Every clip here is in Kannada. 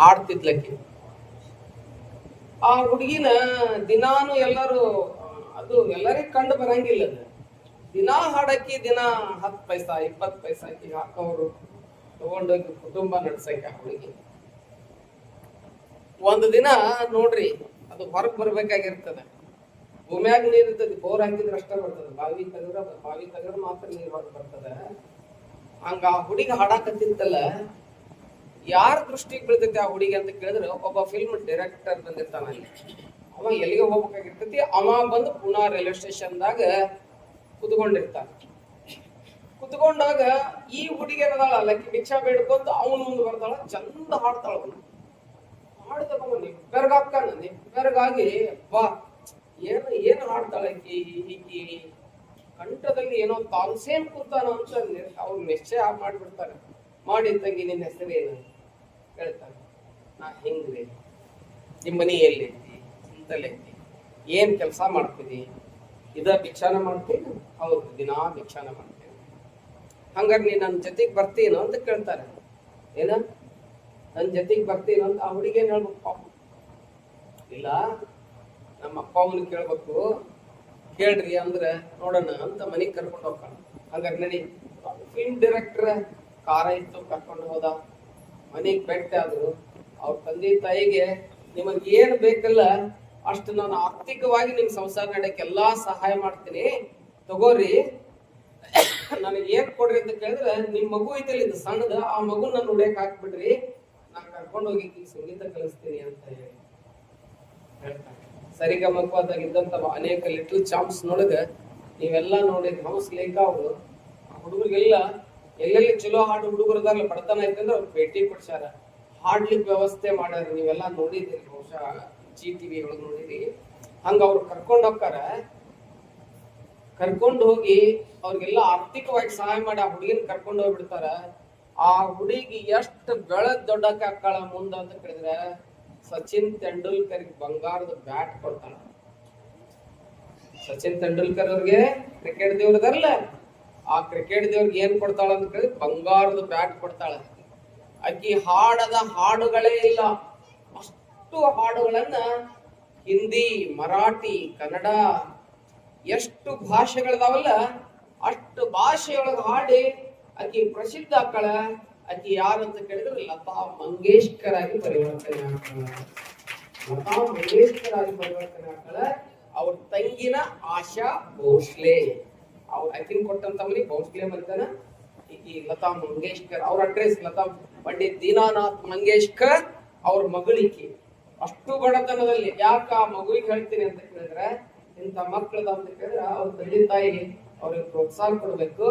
ಹಾಡ್ತಿದ್ಲಕ್ಕೆ ಆ ಹುಡುಗಿನ ದಿನಾನು ಎಲ್ಲರೂ, ಅದು ಎಲ್ಲರಿಗೂ ಕಂಡು ಬರಂಗಿಲ್ಲ ದಿನಾ ಹಾಡಕ್ಕಿ ದಿನ ಹತ್ತು ಪೈಸಾ, ಇಪ್ಪತ್ತು ಪೈಸಾ ಆಕಿ ಹಾಕೋರು ತಗೊಂಡೋಗಿ ಕುಟುಂಬ ನಡ್ಸಕ್ಕೆ ಆ ಹುಡುಗಿ. ಒಂದು ದಿನ ನೋಡ್ರಿ, ಅದು ಹೊರಗ್ ಬರ್ಬೇಕಾಗಿರ್ತದೆ. ಭೂಮ್ಯಾಗ ನೀರ್ ಇರ್ತದೆ ಬೋರ್ ಹಾಕಿದ್ರೆ ಅಷ್ಟೇ ಬರ್ತದೆ. ಬಾವಿ ತೆಗೆದ್ರ ಬಾವಿ ತೆಗೆದ್ರೆ ಮಾತ್ರ ನೀರ್ ಹೊರಗೆ ಬರ್ತದೆ. ಹಂಗ ಆ ಹುಡುಗಿ ಹಾಡಾಕತ್ತಿತ್ತಲ್ಲ ಯಾರ ದೃಷ್ಟಿಗೆ ಬೀಳ್ತೈತಿ ಆ ಹುಡುಗಿ ಅಂತ ಕೇಳಿದ್ರೆ ಒಬ್ಬ ಫಿಲ್ಮ್ ಡೈರೆಕ್ಟರ್ ಬಂದಿರ್ತಾನ ಅಲ್ಲಿ. ಅವ ಎಲ್ಲಿಗೆ ಹೋಗ್ಬೇಕಾಗಿರ್ತೈತಿ. ಅವ ಬಂದು ಪುನಾ ರೈಲ್ವೆ ಸ್ಟೇಷನ್ದಾಗ ಕುತ್ಕೊಂಡಿರ್ತಾನ. ಕುತ್ಕೊಂಡಾಗ ಈ ಹುಡುಗಿ ಏನದಾಳ, ಲಕ್ಕಿ ಭಿಕ್ಷಾ ಬೇಡ್ಕೊಂತ ಅವನು ಮುಂದೆ ಬರ್ತಾಳ, ಚಂದ ಹಾಡ್ತಾಳ ಅವನು. ನಿಬ್ಬೆರ್ಗಾಗ್ತಾನ, ನಿಬ್ಬೆರ್ಗಾಗಿ, ಬಾ, ಏನು ಏನು ಹಾಡ್ತಾಳೆ ಈಕಿ ಕಂಠದಲ್ಲಿ ಏನೋ ತಾನ್ಸೇನ್ ಕೂತಾನ ಅಂತ ಅವ್ರು ನಿಶ್ಚಯ ಮಾಡಿಬಿಡ್ತಾರೆ ಮಾಡಿ ತಂಗಿ, ನಿನ್ನ ಹೆಸರೇನು? ಹೇಳ್ತಾರೆ ನಾ ಹೆಂಗ್ರಿ? ನಿಮ್ಮ ಮನೆ ಎಲ್ಲೈತಿ ಇಂತಲ್ಲೈತಿ ಏನು ಕೆಲಸ ಮಾಡ್ತೀನಿ ಇದ ಭಿಕ್ಷಾನ ಮಾಡ್ತೀನಿ ಹೌದು ದಿನಾ ಭಿಕ್ಷಾನ ಮಾಡ್ತೀನಿ. ಹಂಗಾರೆ ನೀ ನನ್ನ ಜೊತೆಗೆ ಬರ್ತೀನೋ ಅಂತ ಕೇಳ್ತಾರೆ. ಏನ? ನನ್ನ ಜೊತೆಗೆ ಬರ್ತೀನೋ ಅಂತ ಆ ಹುಡುಗಿ ಏನ್ ಹೇಳ್ಬೇಕು ಪಾಪ. ಇಲ್ಲ, ನಮ್ಮ ಅಪ್ಪ ಅವನು ಕೇಳ್ಬೇಕು, ಕೇಳ್ರಿ ಅಂದ್ರೆ ನೋಡೋಣ ಅಂತ ಮನೆಗೆ ಕರ್ಕೊಂಡು ಹೋಗ್ತಾನ. ಹಂಗಾರೆ ನಡಿ ಫಿಲ್ಮ್ ಡೈರೆಕ್ಟರ್ ಕಾರ ಇತ್ತು, ಕರ್ಕೊಂಡು ಹೋದ. ಮನೆಗೆ ಭೇಟಿ ಆದರು, ಅವ್ರ ತಂದೆ ತಾಯಿಗೆ ನಿಮಗೆ ಏನು ಬೇಕಲ್ಲ ಅಷ್ಟು ನಾನು ಆರ್ಥಿಕವಾಗಿ ನಿಮ್ ಸಂಸಾರ ನಡೆಯಕ್ಕೆ ಎಲ್ಲಾ ಸಹಾಯ ಮಾಡ್ತೀನಿ. ತಗೋರಿ. ನನಗೆ ಏನು ಕೊಡ್ರಿ ಅಂತ ಕೇಳಿದ್ರೆ ನಿಮ್ಮ ಮಗು ಐತಲ್ಲ ಇದು ಸಣ್ಣದ, ಆ ಮಗು ನನ್ನ ಉಡಕ್ ಹಾಕ್ಬಿಡ್ರಿ. ನಾನು ಕರ್ಕೊಂಡು ಹೋಗಿ ಸಂಗೀತ ಕಲಿಸ್ತೀನಿ ಅಂತ ಹೇಳಿ ಹೇಳ್ತಾರೆ. ಸರಿಗಮಕವಾದಾಗ ಅನೇಕ ಲಿಟಲ್ ಚಾಂಪ್ಸ್ ನೊಳಗ ನೀವೆಲ್ಲ ನೋಡಿದ ಹೌಸ್ ಲೇಖ ಅವರು. ಹುಡುಗರಿಗೆಲ್ಲ ಎಲ್ಲೆಲ್ಲಿ ಚಲೋ ಹಾಡು ಹುಡುಗರದಾಗಲ್ಲ ಬಡತನ ಐತಂದ್ರೆ ಅವ್ರು ಭೇಟಿ ಕೊಡ್ಸ್ಯಾರ. ಹಾಡ್ಲಿಕ್ಕೆ ವ್ಯವಸ್ಥೆ ಮಾಡ್ಯಾರ. ನೀವೆಲ್ಲ ನೋಡಿದಿರಿ ಬಹುಶಃ ಜಿ ಟಿವಿ ಒಳಗೆ ನೋಡಿರಿ. ಹಂಗ ಅವ್ರು ಕರ್ಕೊಂಡು ಹೋಗ್ತಾರ. ಕರ್ಕೊಂಡು ಹೋಗಿ ಅವ್ರಿಗೆಲ್ಲ ಆರ್ಥಿಕವಾಗಿ ಸಹಾಯ ಮಾಡಿ ಆ ಹುಡುಗಿನ ಕರ್ಕೊಂಡು ಹೋಗ್ಬಿಡ್ತಾರ. ಆ ಹುಡುಗಿ ಎಷ್ಟು ಬೆಳದ್ ದೊಡ್ಡಕ್ಕೆ ಹಾಕಾಳ ಮುಂದ ಅಂತ ಕೇಳಿದ್ರೆ ಸಚಿನ್ ತೆಂಡೂಲ್ಕರ್ ಬಂಗಾರದ ಬ್ಯಾಟ್ ಕೊಡ್ತಾನ. ಸಚಿನ್ ತೆಂಡೂಲ್ಕರ್ ಅವ್ರಿಗೆ ಕ್ರಿಕೆಟ್ ದೇವ್ರದಲ್ಲ ಆ ಕ್ರಿಕೆಟ್ ದೇವ್ರಿಗೆ ಏನ್ ಕೊಡ್ತಾಳ ಅಂತ ಕೇಳಿದ್ರೆ ಬಂಗಾರದ ಬ್ಯಾಟ್ ಕೊಡ್ತಾಳ. ಅಕ್ಕಿ ಹಾಡದ ಹಾಡುಗಳೇ ಇಲ್ಲ. ಅಷ್ಟು ಹಾಡುಗಳನ್ನ ಹಿಂದಿ, ಮರಾಠಿ, ಕನ್ನಡ ಎಷ್ಟು ಭಾಷೆಗಳದಾವಲ್ಲ ಅಷ್ಟು ಭಾಷೆಯೊಳಗ ಹಾಡಿ ಆಕಿ ಪ್ರಸಿದ್ಧ ಆಕಳ ಆಕಿ ಯಾರು ಅಂತ ಕೇಳಿದ್ರೆ ಲತಾ ಮಂಗೇಶ್ಕರ್ ಆಗಿ ಪರಿವರ್ತನೆ ಆಗ್ತಾಳ ಲತಾ ಮಂಗೇಶ್ಕರ್ ಆಗಿ ಪರಿವರ್ತನೆ ಆಗ್ತಾಳ ಅವ್ರ ತಂಗಿನ ಆಶಾ ಭೋಸ್ಲೆ. ಅವ್ರ ಕೊಟ್ಟಂತ ಬೌನ್ಸ್ ಭೋಸ್ಲೆ ಈ ಲತಾ ಮಂಗೇಶ್ಕರ್, ಅವ್ರ ಅಡ್ರೆಸ್ ಲತಾ ಪಂಡಿತ್ ದೀನಾನಾಥ್ ಮಂಗೇಶ್ಕರ್, ಅವ್ರ ಮಗಳಿಕಿ. ಅಷ್ಟು ಬಡತನದಲ್ಲಿ ಯಾಕ ಆ ಮಗುವಿಗೆ ಹೇಳ್ತೀನಿ ಅಂತ ಕೇಳಿದ್ರೆ, ಇಂಥ ಮಕ್ಕಳದ ಅಂತ ಕೇಳಿದ್ರೆ ಅವ್ರ ತಂದೆ ತಾಯಿ ಅವ್ರಿಗೆ ಪ್ರೋತ್ಸಾಹ ಕೊಡ್ಬೇಕು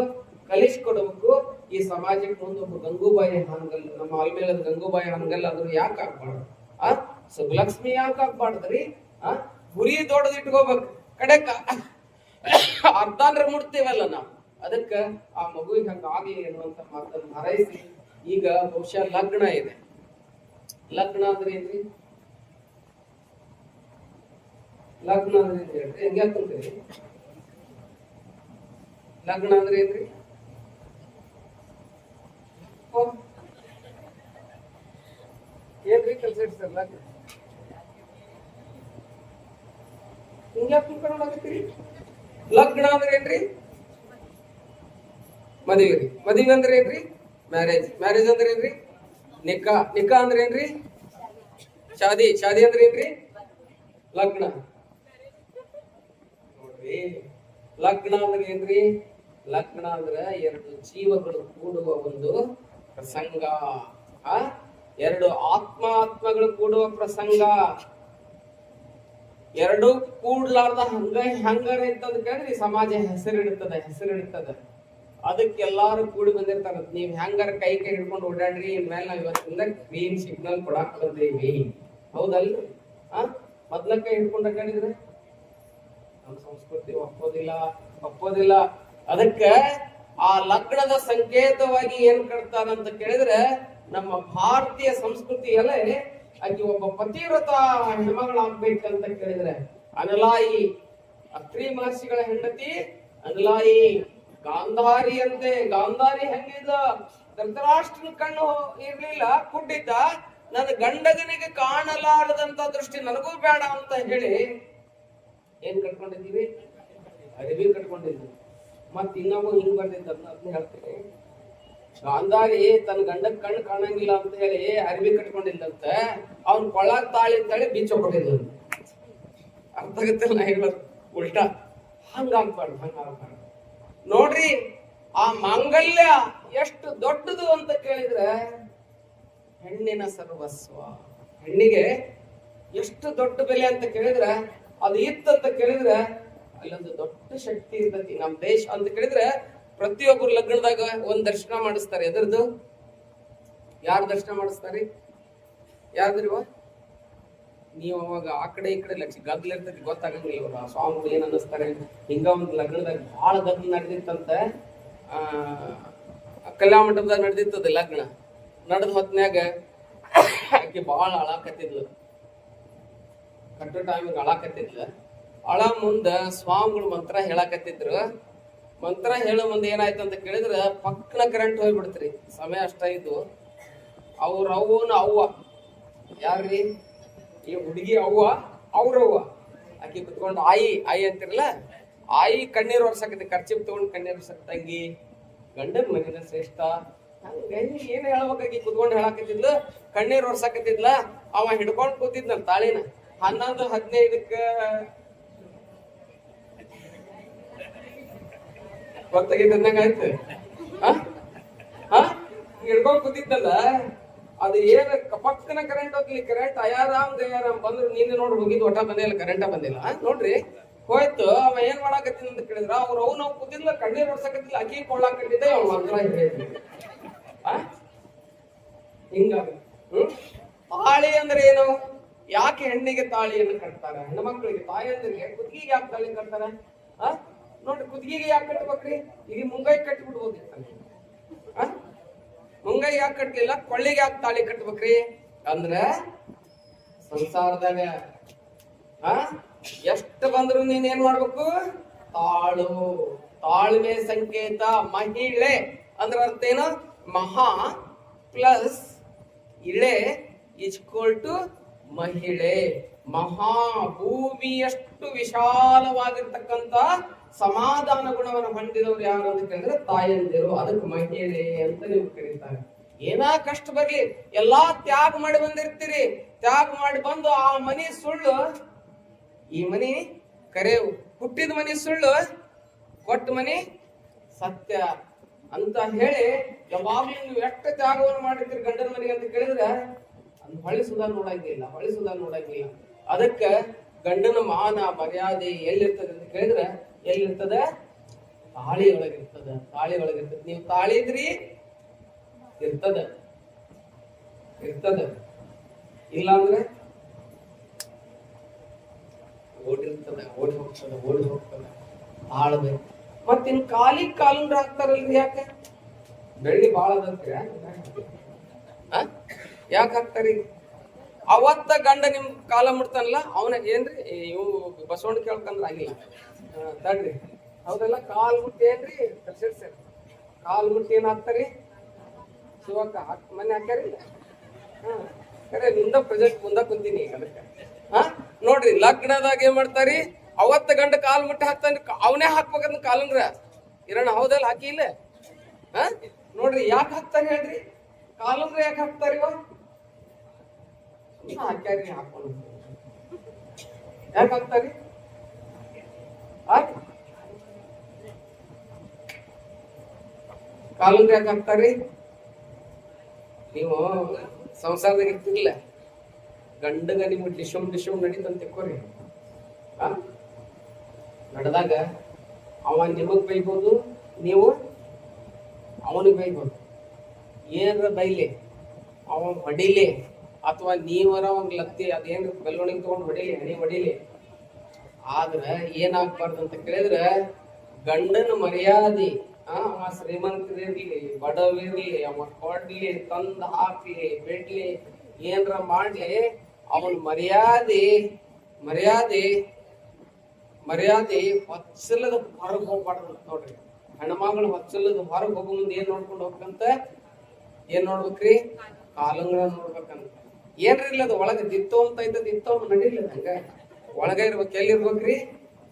ಕಲಿಸ್ಕೊಡ್ಬೇಕು ಈ ಸಮಾಜಕ್ಕೆ ಒಂದು ಒಬ್ಬ ಗಂಗೂಬಾಯಿ ಹಾನಗಲ್ ನಮ್ಮ ಆಲ್ಮೇಲದ ಗಂಗೂಬಾಯಿ ಹಾನಗಲ್ ಅದನ್ನು ಯಾಕೆ ಆಗ್ಬಾರ್ದು? ಆ? ಸುಬ್ಲಕ್ಷ್ಮಿ ಯಾಕೆ ಆಗ್ಬಾರ್ದ್ರಿ? ಆ? ಗುರಿ ದೊಡ್ಡದಿಟ್ಕೋಬೇಕು. ಕಡೆಕ ಅರ್ಧಾಂದ್ರ ಮುಟ್ತೇವಲ್ಲ ನಾವು. ಅದಕ್ಕ ಆ ಮಗುವಿಗೆ ಹಂಗಾಗಿ ಅನ್ನುವಂತ ಮಾತನ್ನ ಹಾರೈಸಿ, ಈಗ ಬಹುಶಃ ಲಗ್ನ ಇದೆ. ಲಗ್ನ ಅಂದ್ರೆ ಏನ್ರಿ? ಲಗ್ನ ಅಂದ್ರೆ ಏನ್ ಹೆಂಗ್ ಹಾಕೊಂತೀರಿ ಲಗ್ನ ಅಂದ್ರೆ ಏನ್ರಿ. ಏನ್ರಿ ಕೆಲ್ಸ ಇಡ್ತಾರೆ ಲಗ್ನ? ಹಿಂಗ್ಯಾಕ್ ತಿಳ್ಕೊಂಡಾಗತ್ತೀರಿ ಲಗ್ನ ಅಂದ್ರೆ ಏನ್ರಿ? ಮದುವೆ ರೀ. ಮದುವೆ ಅಂದ್ರೆ ಏನ್ರಿ? ಮ್ಯಾರೇಜ್ ಮ್ಯಾರೇಜ್ ಅಂದ್ರೆ ಏನ್ರಿ? ನಿಕಾ ನಿಕಾ ಅಂದ್ರೆ ಏನ್ರಿ? ಶಾದಿ. ಶಾದಿ ಅಂದ್ರೆ ಏನ್ರಿ? ಲಗ್ನ. ನೋಡ್ರಿ. ಲಗ್ನ ಅಂದ್ರೆ ಏನ್ರಿ? ಲಗ್ನ ಅಂದ್ರ ಎರಡು ಜೀವಗಳು ಕೂಡುವ ಒಂದು ಪ್ರಸಂಗ. ಆ? ಎರಡು ಆತ್ಮ ಆತ್ಮಗಳು ಕೂಡುವ ಪ್ರಸಂಗ. ಎರಡು ಕೂಡ್ಲಾರ್ದ ಹಂಗ ಹಂಗಾರ ಇತ್ತಂತ ಕೇಳಿದ್ರೆ ಈ ಸಮಾಜ ಹೆಸರಿಡ್ತದ ಹೆಸರಿಡ್ತದ. ಅದಕ್ಕೆ ಎಲ್ಲಾರು ಕೂಡಿ ಬಂದಿರ್ತಾರ. ನೀವ್ ಹೆಂಗಾರ ಕೈ ಕೈ ಹಿಡ್ಕೊಂಡು ಓಡಾಡ್ರಿ ಇನ್ಮೇಲೆ ನಾವ್ ಇವತ್ತಿಂದ ಗ್ರೀನ್ ಸಿಗ್ನಲ್ ಕೊಡಾಕ್ ಬಂದೇವಿ. ಹೌದಲ್ರಿ? ಆ? ಮೊದ್ಲ ಕೈ ಹಿಡ್ಕೊಂಡ ಕೇಳಿದ್ರೆ? ನಮ್ಮ ಸಂಸ್ಕೃತಿ ಒಪ್ಪೋದಿಲ್ಲ ಒಪ್ಪೋದಿಲ್ಲ ಅದಕ್ಕ ಆ ಲಗ್ನದ ಸಂಕೇತವಾಗಿ ಏನ್ ಕಟ್ತಾರಂತ ಕೇಳಿದ್ರೆ, ನಮ್ಮ ಭಾರತೀಯ ಸಂಸ್ಕೃತಿಯಲ್ಲೇ ಆಕಿ ಒಬ್ಬ ಪತಿವ್ರತ ಹೆಣ್ಮಗಳಾಗ್ಬೇಕಂತ ಕೇಳಿದ್ರೆ, ಅನಲಾಯಿ ಅತ್ರಿ ಮಹರ್ಷಿಗಳ ಹೆಂಡತಿ, ಅನಲಾಯಿ ಗಾಂಧಾರಿ ಅಂತೆ. ಗಾಂಧಾರಿ ಹೆಂಗಿದ ಧೃತರಾಷ್ಟ್ರನ ಕಣ್ಣು ಇರ್ಲಿಲ್ಲ ಕುಡ್ಡಿದ್ದ ನನ್ನ ಗಂಡಗನಿಗೆ ಕಾಣಲಾರದಂತ ದೃಷ್ಟಿ ನನಗೂ ಬೇಡ ಅಂತ ಹೇಳಿ ಏನ್ ಕಟ್ಕೊಂಡಿದ್ದೀವಿ? ಅರಿವಿ ಕಟ್ಕೊಂಡಿದ್ವಿ ಮತ್ ಇನ್ನೊಬ್ಬ ಹಿಂಗ್ ಬಂದಿದ್ದ ಅದನ್ನ ಹೇಳ್ತೀನಿ. ಗಾಂಧಾರಿ ತನ್ನ ಗಂಡಕ್ ಕಣ್ಣು ಕಾಣಂಗಿಲ್ಲ ಅಂತ ಹೇಳಿ ಅರಿವಿ ಕಟ್ಕೊಂಡಿದ್ದಂತೆ ಅವ್ನ ಕೊಳ ತಾಳಿ ಅಂತೇಳಿ ಬೀಚ ಕೊಟ್ಟಿದ್ದ ಅರ್ಥ ಆಗತ್ತಿಲ್ಲ ನಾ ಹೇಳೋದು ಉಲ್ಟಾ. ಹಂಗಾಗ್ಬಾರ್ದು ಹಂಗಾಗ್ಬಾರ್ದು. ನೋಡ್ರಿ, ಆ ಮಾಂಗಲ್ಯ ಎಷ್ಟು ದೊಡ್ಡದು ಅಂತ ಕೇಳಿದ್ರೆ, ಹೆಣ್ಣಿನ ಸರ್ವಸ್ವ. ಹೆಣ್ಣಿಗೆ ಎಷ್ಟು ದೊಡ್ಡ ಬೆಲೆ ಅಂತ ಕೇಳಿದ್ರೆ, ಅದು ಇತ್ತಂತ ಕೇಳಿದ್ರೆ, ಅಲ್ಲೊಂದು ದೊಡ್ಡ ಶಕ್ತಿ ಇರ್ತೈತಿ ನಮ್ಮ ದೇಶ ಅಂತ ಕೇಳಿದ್ರೆ ಪ್ರತಿಯೊಬ್ಬರು ಲಗ್ನದಾಗ ಒಂದು ದರ್ಶನ ಮಾಡಿಸ್ತಾರೆ. ಎದರ್ದು ಯಾರು ದರ್ಶನ ಮಾಡಿಸ್ತಾರೆ? ಯಾರ್ದ್ರಿವ? ನೀವು ಅವಾಗ ಆ ಕಡೆ ಈ ಕಡೆ ಲಕ್ಷ ಗದ್ದಲ ಇರ್ತೈತಿ, ಗೊತ್ತಾಗಂಗಿಲ್ಲ ಇವಾಗ ಸ್ವಾಮಿಗಳು ಏನ್ ಅನ್ನಿಸ್ತಾರೆ? ಹಿಂಗ ಒಂದು ಲಗ್ನದಾಗ ಬಹಳ ಗದ್ದಲ ನಡೆದಿತ್ತಂತ. ಕಲ್ಯಾಣ ಮಂಟಪದಾಗ ನಡೆದಿತ್ತದ ಲಗ್ನ. ನಡೆದ ಹೊತ್ನ್ಯಾಗ ಆಕೆ ಬಹಳ ಅಳಾಕತ್ತಿದ್ಲು. ಕಟ್ಟೋ ಟೈಮಿಗೆ ಅಳಾಕತ್ತಿದ್ಲ. ಅಳ ಮುಂದ ಸ್ವಾಮಿಗಳು ಮಂತ್ರ ಹೇಳಾಕತ್ತಿದ್ರು. ಮಂತ್ರ ಹೇಳೋ ಮುಂದೆ ಏನಾಯ್ತು ಅಂತ ಕೇಳಿದ್ರೆ ಪಕ್ಕನ ಕರೆಂಟ್ ಹೋಗ್ಬಿಡ್ತ್ರಿ. ಸಮಯ ಅಷ್ಟಾಯ್ತು. ಅವ್ರ ಅವ್ವನ ಅವ್ವ. ಯಾರ್ರಿ? ಈ ಹುಡುಗಿ ಅವ್ವ ಅವ್ರವ್ವ ಆಕಿ ಕುತ್ಕೊಂಡು ಆಯಿ ಆಯಿ ಅಂತಿರಲ್ಲ? ಆಯಿ ಕಣ್ಣೀರು ಒರ್ಸಕತ್ತಿ. ಖರ್ಚಿಪ್ ತಗೊಂಡು ಕಣ್ಣೀರು ಒರ್ಸಕ್ ತಂಗಿ, ಗಂಡನ ಮನಿನ ಶ್ರೇಷ್ಠ. ಹಂಗ ಏನ್ ಹೇಳ್ಬೇಕಾಗಿ ಕುತ್ಕೊಂಡು ಹೇಳಾಕತ್ತಿದ್ಲು, ಕಣ್ಣೀರು ಒರ್ಸಕತ್ತಿದ್ಲ. ಅವ ಹಿಡ್ಕೊಂಡ್ ಕೂತಿದ್ನ ತಾಳಿನ. ಹನ್ನೊಂದು, ಹದಿನೈದಕ್ಕ ಗೊತ್ತಾಗಿದ್ದಂಗ ಆಯ್ತು? ಹಿಡ್ಕೊಂಡ್ ಕೂತಿದ್ನಲ್ಲ, ಅದು ಏನ ಪಕ್ಕನ ಕರೆಂಟ್ ಹೋಗ್ಲಿ ಕರೆಂಟ್ ಅಯಾರಾಮ್ ದಯಾರಾಮ್ ಬಂದ್ರು, ನೀನು ನೋಡ್ರಿ ಹೋಗಿದ್ ಒಟ್ಟ ಬಂದಿಲ್ಲ ಕರೆಂಟ ಬಂದಿಲ್ಲ. ನೋಡ್ರಿ, ಹೋಯ್ತು, ಅವ ಏನ್ ಮಾಡಾಕತ್ತೀನಿ ಅಂತ ಕೇಳಿದ್ರ, ಅವ್ರು ಅವ್ ನಾವು ಕೂತಿದ್ಲ, ಕಣ್ಣೀರ್ ಹೊಡ್ಸಕತ್ತಿಲ್ಲ ಅಕ್ಕಿ ಕೊಳ್ಳಾಕತ್ತಿದ್ದೆ ಅವ್ ಮಂತ್ರ ಹೇಳಿದ್ರು? ಹಿಂಗಾಗ ಹ್ಮ್? ತಾಳಿ ಅಂದ್ರೆ ಏನು? ಯಾಕೆ ಹೆಣ್ಣಿಗೆ ತಾಳಿಯನ್ನು ಕಟ್ತಾರ? ಹೆಣ್ಣು ಮಕ್ಕಳಿಗೆ ಅಂದ್ರೆ ಕುತ್ತಿಗೆ ಯಾಕೆ ತಾಳಿ ಕಟ್ತಾರ? ಆ ನೋಡ್ರಿ ಕುದ್ಗಿಗೆ ಯಾಕೆ ಕಟ್ಬೇಕ್ರಿ? ಈಗ ಮುಂಗೈ ಕಟ್ಬಿಟ್ಟು ಆ ಮುಂಗೈ ಯಾಕೆ ಕಟ್ಟಲಿಲ್ಲ ಕೊಳ್ಳಿಗೆ ಯಾಕೆ ತಾಳಿ ಕಟ್ಬೇಕ್ರಿ? ಅಂದ್ರ ಸಂಸಾರದಾಗ ಆ ಎಷ್ಟು ಬಂದ್ರು ನೀನೇನ್ ಮಾಡ್ಬೇಕು? ತಾಳು. ತಾಳ್ಮೆ ಸಂಕೇತ ಮಹಿಳೆ. ಅಂದ್ರ ಅರ್ಥ ಏನು? ಮಹಾ ಪ್ಲಸ್ ಇಳೆ ಈಕ್ವಲ್ ಟು ಮಹಿಳೆ. ಮಹಾ ಭೂಮಿಯಷ್ಟು ವಿಶಾಲವಾಗಿರ್ತಕ್ಕಂತ ಸಮಾಧಾನ ಗುಣವನ್ನು ಹೊಂದಿರೋರು ಯಾರು ಅಂತ ಕೇಳಿದ್ರೆ ತಾಯಂದಿರು. ಅದಕ್ಕೆ ಮಹಿಳೆ ಅಂತ ನೀವು ಕರೀತಾರೆ. ಏನಾ ಕಷ್ಟ ಬರ್ಲಿ ಎಲ್ಲಾ ತ್ಯಾಗ ಮಾಡಿ ಬಂದಿರ್ತೀರಿ. ತ್ಯಾಗ ಮಾಡಿ ಬಂದು ಆ ಮನಿ ಸುಳ್ಳು, ಈ ಮನಿ ಕರೆ ಹುಟ್ಟಿದ ಮನಿ ಸುಳ್ಳು, ಕೊಟ್ಟ ಮನಿ ಸತ್ಯ ಅಂತ ಹೇಳಿ ಯಾವಾಗ್ಲೂ ನೀವು ಎಷ್ಟು ತ್ಯಾಗವನ್ನು ಮಾಡಿರ್ತೀರಿ ಗಂಡನ ಮನೆಗೆ ಅಂತ ಕೇಳಿದ್ರೆ, ಅದು ಹೊಳಿಸುದ ನೋಡಂಗಿಲ್ಲ ಹೊಳಿಸುದ ನೋಡಂಗಿಲ್ಲ ಅದಕ್ಕೆ ಗಂಡನ ಮಾನ ಮರ್ಯಾದೆ ಎಲ್ಲಿರ್ತದೆ ಅಂತ ಕೇಳಿದ್ರೆ ಎಲ್ಲಿರ್ತದ? ತಾಳಿ ಒಳಗಿರ್ತದ ತಾಳಿ ಒಳಗಿರ್ತದ ನೀವು ತಾಳಿ ಇದ್ರಿ ಇರ್ತದ. ಇರ್ತದ. ಇಲ್ಲ ಅಂದ್ರೆ ಓಡಿರ್ತದ, ಓಡಿ ಹೋಗ್ತದ ಓಡಿ ಹೋಗ್ತದ. ತಾಳ್ಮೆ ಮತ್ತಿನ್ ಕಾಲಿಗೆ ಕಾಲುಂಡ್ರ ಹಾಕ್ತಾರಲ್ರಿ ಯಾಕೆ? ಬೆಳ್ಳಿ ಬಾಳ ಯಾಕೆ ಹಾಕ್ತಾರಿ? ಅವತ್ತ ಗಂಡ ನಿಮ್ ಕಾಲ ಮುಟ್ತಾನಲ್ಲ, ಅವನ ಏನ್ರಿ? ಇವು ಬಸವಣ್ಣ ಕೇಳ್ಕಂದ್ರ ಆಗಿಲ್ಲ. ಆ, ತಡ್ರಿ. ಹೌದಲ್ಲ ಕಾಲ್ ಮುಟ್ಟಿ ಏನ್ರಿ? ಸರ್ ಕಾಲ್ ಮುಟ್ಟಿ ಏನ್ ಹಾಕ್ತಾರಿ ಶಿವಕ್ಕ ಹಾಕ್ ಮನೆ ಹಾಕ್ಯಾರಿಲ್ಲ ಹಾ. ಕರೆ ನಿಂದ ಪ್ರೊಜೆಕ್ಟ್ ಮುಂದ ಕುಂತೀನಿ ಹಾ? ನೋಡ್ರಿ ಲಗ್ನದಾಗ ಏನ್ ಮಾಡ್ತಾರಿ? ಅವತ್ತ ಗಂಡ ಕಾಲ್ ಮುಟ್ಟಿ ಹಾಕ್ತಾನ ಅವನೇ ಹಾಕ್ಬೇಕಂತ ಕಾಲಂದ್ರ. ಇರೋಣ ಹೌದಲ್ಲ? ಹಾಕಿ ಇಲ್ಲ? ಹಾ? ನೋಡ್ರಿ ಯಾಕೆ ಹಾಕ್ತಾನೆ ಹೇಳ್ರಿ? ಕಾಲಂದ್ರ ಯಾಕೆ ಹಾಕ್ತಾರಿ ಹಾಕ್ಯಾರಿ ಹಾಕೊಂಡು ಯಾಕೆ ಹಾಕ್ತಾರಿ? ಕಾಲಂದ್ರ ಯಾಕೆ ಹಾಕ್ತಾರಿ ನೀವು ಸಂಸಾರದಾಗ ಇರ್ತಿರ್ಲಿಲ್ಲ. ಗಂಡಗ ನಿಮ್ಗೆ ಡಿಶಮ್ ಡಿಶಮ್ ನಡೀತಂತ ತಿಕ್ಕೋರಿ ಆ? ನಡೆದಾಗ ಅವ ನಿಮಗ್ ಬೈಬೋದು, ನೀವು ಅವನಿಗೆ ಬೈಬೋದು. ಏನಾರ ಬೈಲಿ? ಅವ ಹೊಡಿಲಿ ಅಥವಾ ನೀವರ ಒಂದ್ ಲತ್ತಿ ಅದೇನ್ ಬೆಲ್ಲೊಣಿಗೆ ತಗೊಂಡ್ ಹೊಡಿಲಿ ಹಣಿ ಹೊಡಿಲಿ ಆದ್ರ ಏನಾಗ್ಬಾರ್ದು ಅಂತ ಕೇಳಿದ್ರ ಗಂಡನ ಮರ್ಯಾದೆ, ಆ ಅವ ಶ್ರೀಮಂತರಿರ್ಲಿ ಬಡವಿರ್ಲಿ ಅವ ಕೊಡ್ಲಿ, ತಂದ್ ಹಾಕ್ಲಿ, ಬಿಡ್ಲಿ, ಏನ್ರ ಮಾಡ್ಲಿ, ಅವನ್ ಮರ್ಯಾದೆ ಮರ್ಯಾದೆ ಮರ್ಯಾದೆ ಹೊಚ್ಚಲದ ಹೊರಗೆ ಹೋಗ್ಬಾರ್ದು ಅಂತ ನೋಡ್ರಿ. ಹೆಣ್ಮಗಳು ಹೊಚ್ಚಲದ ಹೊರಗೆ ಹೋಗೋ ಮುಂದೆ ಏನ್ ನೋಡ್ಕೊಂಡು ಹೋಗ್ಬೇಕಂತ? ಏನ್ ನೋಡ್ಬೇಕ್ರಿ? ಕಾಲಂಗ್ರ ನೋಡ್ಬೇಕಂತ. ಏನ್ರಿ ಇಲ್ಲ ಅದು ಒಳಗೆ ದಿತ್ತೋ ಅಂತ ಐತದ ದಿತ್ತೋ ನಡಿಲ್ಲ ಹಂಗ. ಒಳಗ ಇರ್ಬೇಕು ಎಲ್ಲಿರ್ಬೇಕ್ರಿ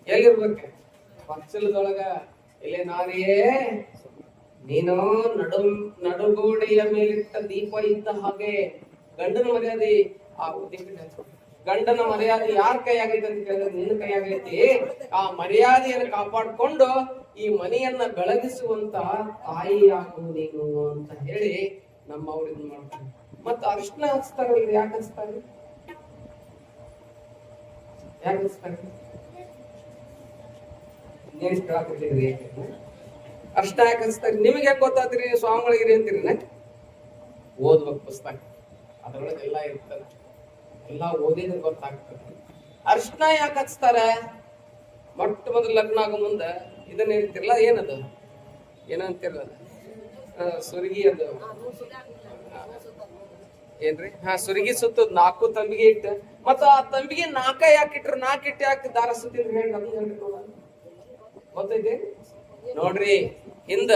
ಎಲ್ಲಿರ್ಬೇಕ್ರಿ ಪಕ್ಷಲದೊಳಗ ಇಲ್ಲೇ ನಾರಿಯೇ. ನೀನು ನಡು, ನಡುಗೋಡೆಯ ಮೇಲಿಟ್ಟ ದೀಪ ಇದ್ದ ಹಾಗೆ ಗಂಡನ ಮರ್ಯಾದೆ ಆ ಗಂಡನ ಮರ್ಯಾದೆ ಯಾರ ಕೈಯಾಗೈತೆ ಅಂತ ಕೇಳಿದ್ರೆ ನಿನ್ನ ಕೈಯಾಗೈತಿ. ಆ ಮರ್ಯಾದೆಯನ್ನು ಕಾಪಾಡ್ಕೊಂಡು ಈ ಮನೆಯನ್ನ ಬೆಳಗಿಸುವಂತ ತಾಯಿಯಾಗು ನೀನು ಅಂತ ಹೇಳಿ ನಮ್ಮ ಅವ್ರಿಂದ ಮಾಡ್ತಾರೆ. ಮತ್ತ ಅರ್ಶನ ಹಚ್ತಾರಲ್ರಿ ಯಾಕೆ ಹಚ್ತಾರೆ? ಯಾಕೆ ಮುಗಿಸ್ಬೇಕು ಏನ್ ಕೇಳಾಕತ್ತೀರಿ ಅಷ್ಟ ಯಾಕೆ ಅನ್ಸ್ತಾರೆ? ನಿಮಗೆ ಯಾಕೆ ಗೊತ್ತಾತ್ರಿ? ಸ್ವಾಮಿಗಳಿಗಿರಿ ಅಂತೀರಿ ಓದ್ಬೇಕು ಪುಸ್ತಕ. ಅದ್ರೊಳಗೆ ಎಲ್ಲ ಇರ್ತದೆ. ಎಲ್ಲ ಓದಿದ್ರೆ ಗೊತ್ತಾಗ್ತದೆ. ಅರ್ಶನ ಯಾಕೆ ಹಚ್ತಾರೆ? ಮೊಟ್ಟ ಮೊದಲು ಲಗ್ನ ಆಗೋ ಮುಂದೆ ಇದನ್ನ ಹೇಳ್ತಿರಲ್ಲ, ಏನದು? ಏನಂತಿರಲ್ಲ? ಸುರ್ಗಿ ಅದು. ಏನ್ರಿ? ಹಾ, ಸುರಿಗಿ ಸುತ್ತದ್ ನಾಲ್ಕು ತಂಬಿಗೆ ಇಟ್ಟ. ಮತ್ತ ಆ ತಂಬಿಗೆ ನಾಲ್ಕ ಯಾಕೆ ಇಟ್ರು? ನಾಲ್ಕು ಇಟ್ಟು ಯಾಕೆ ದಾರ ಸುತ್ತಿದ್ರು ಹೇಳಿ. ಗೊತ್ತೈತಿ? ನೋಡ್ರಿ, ಹಿಂದ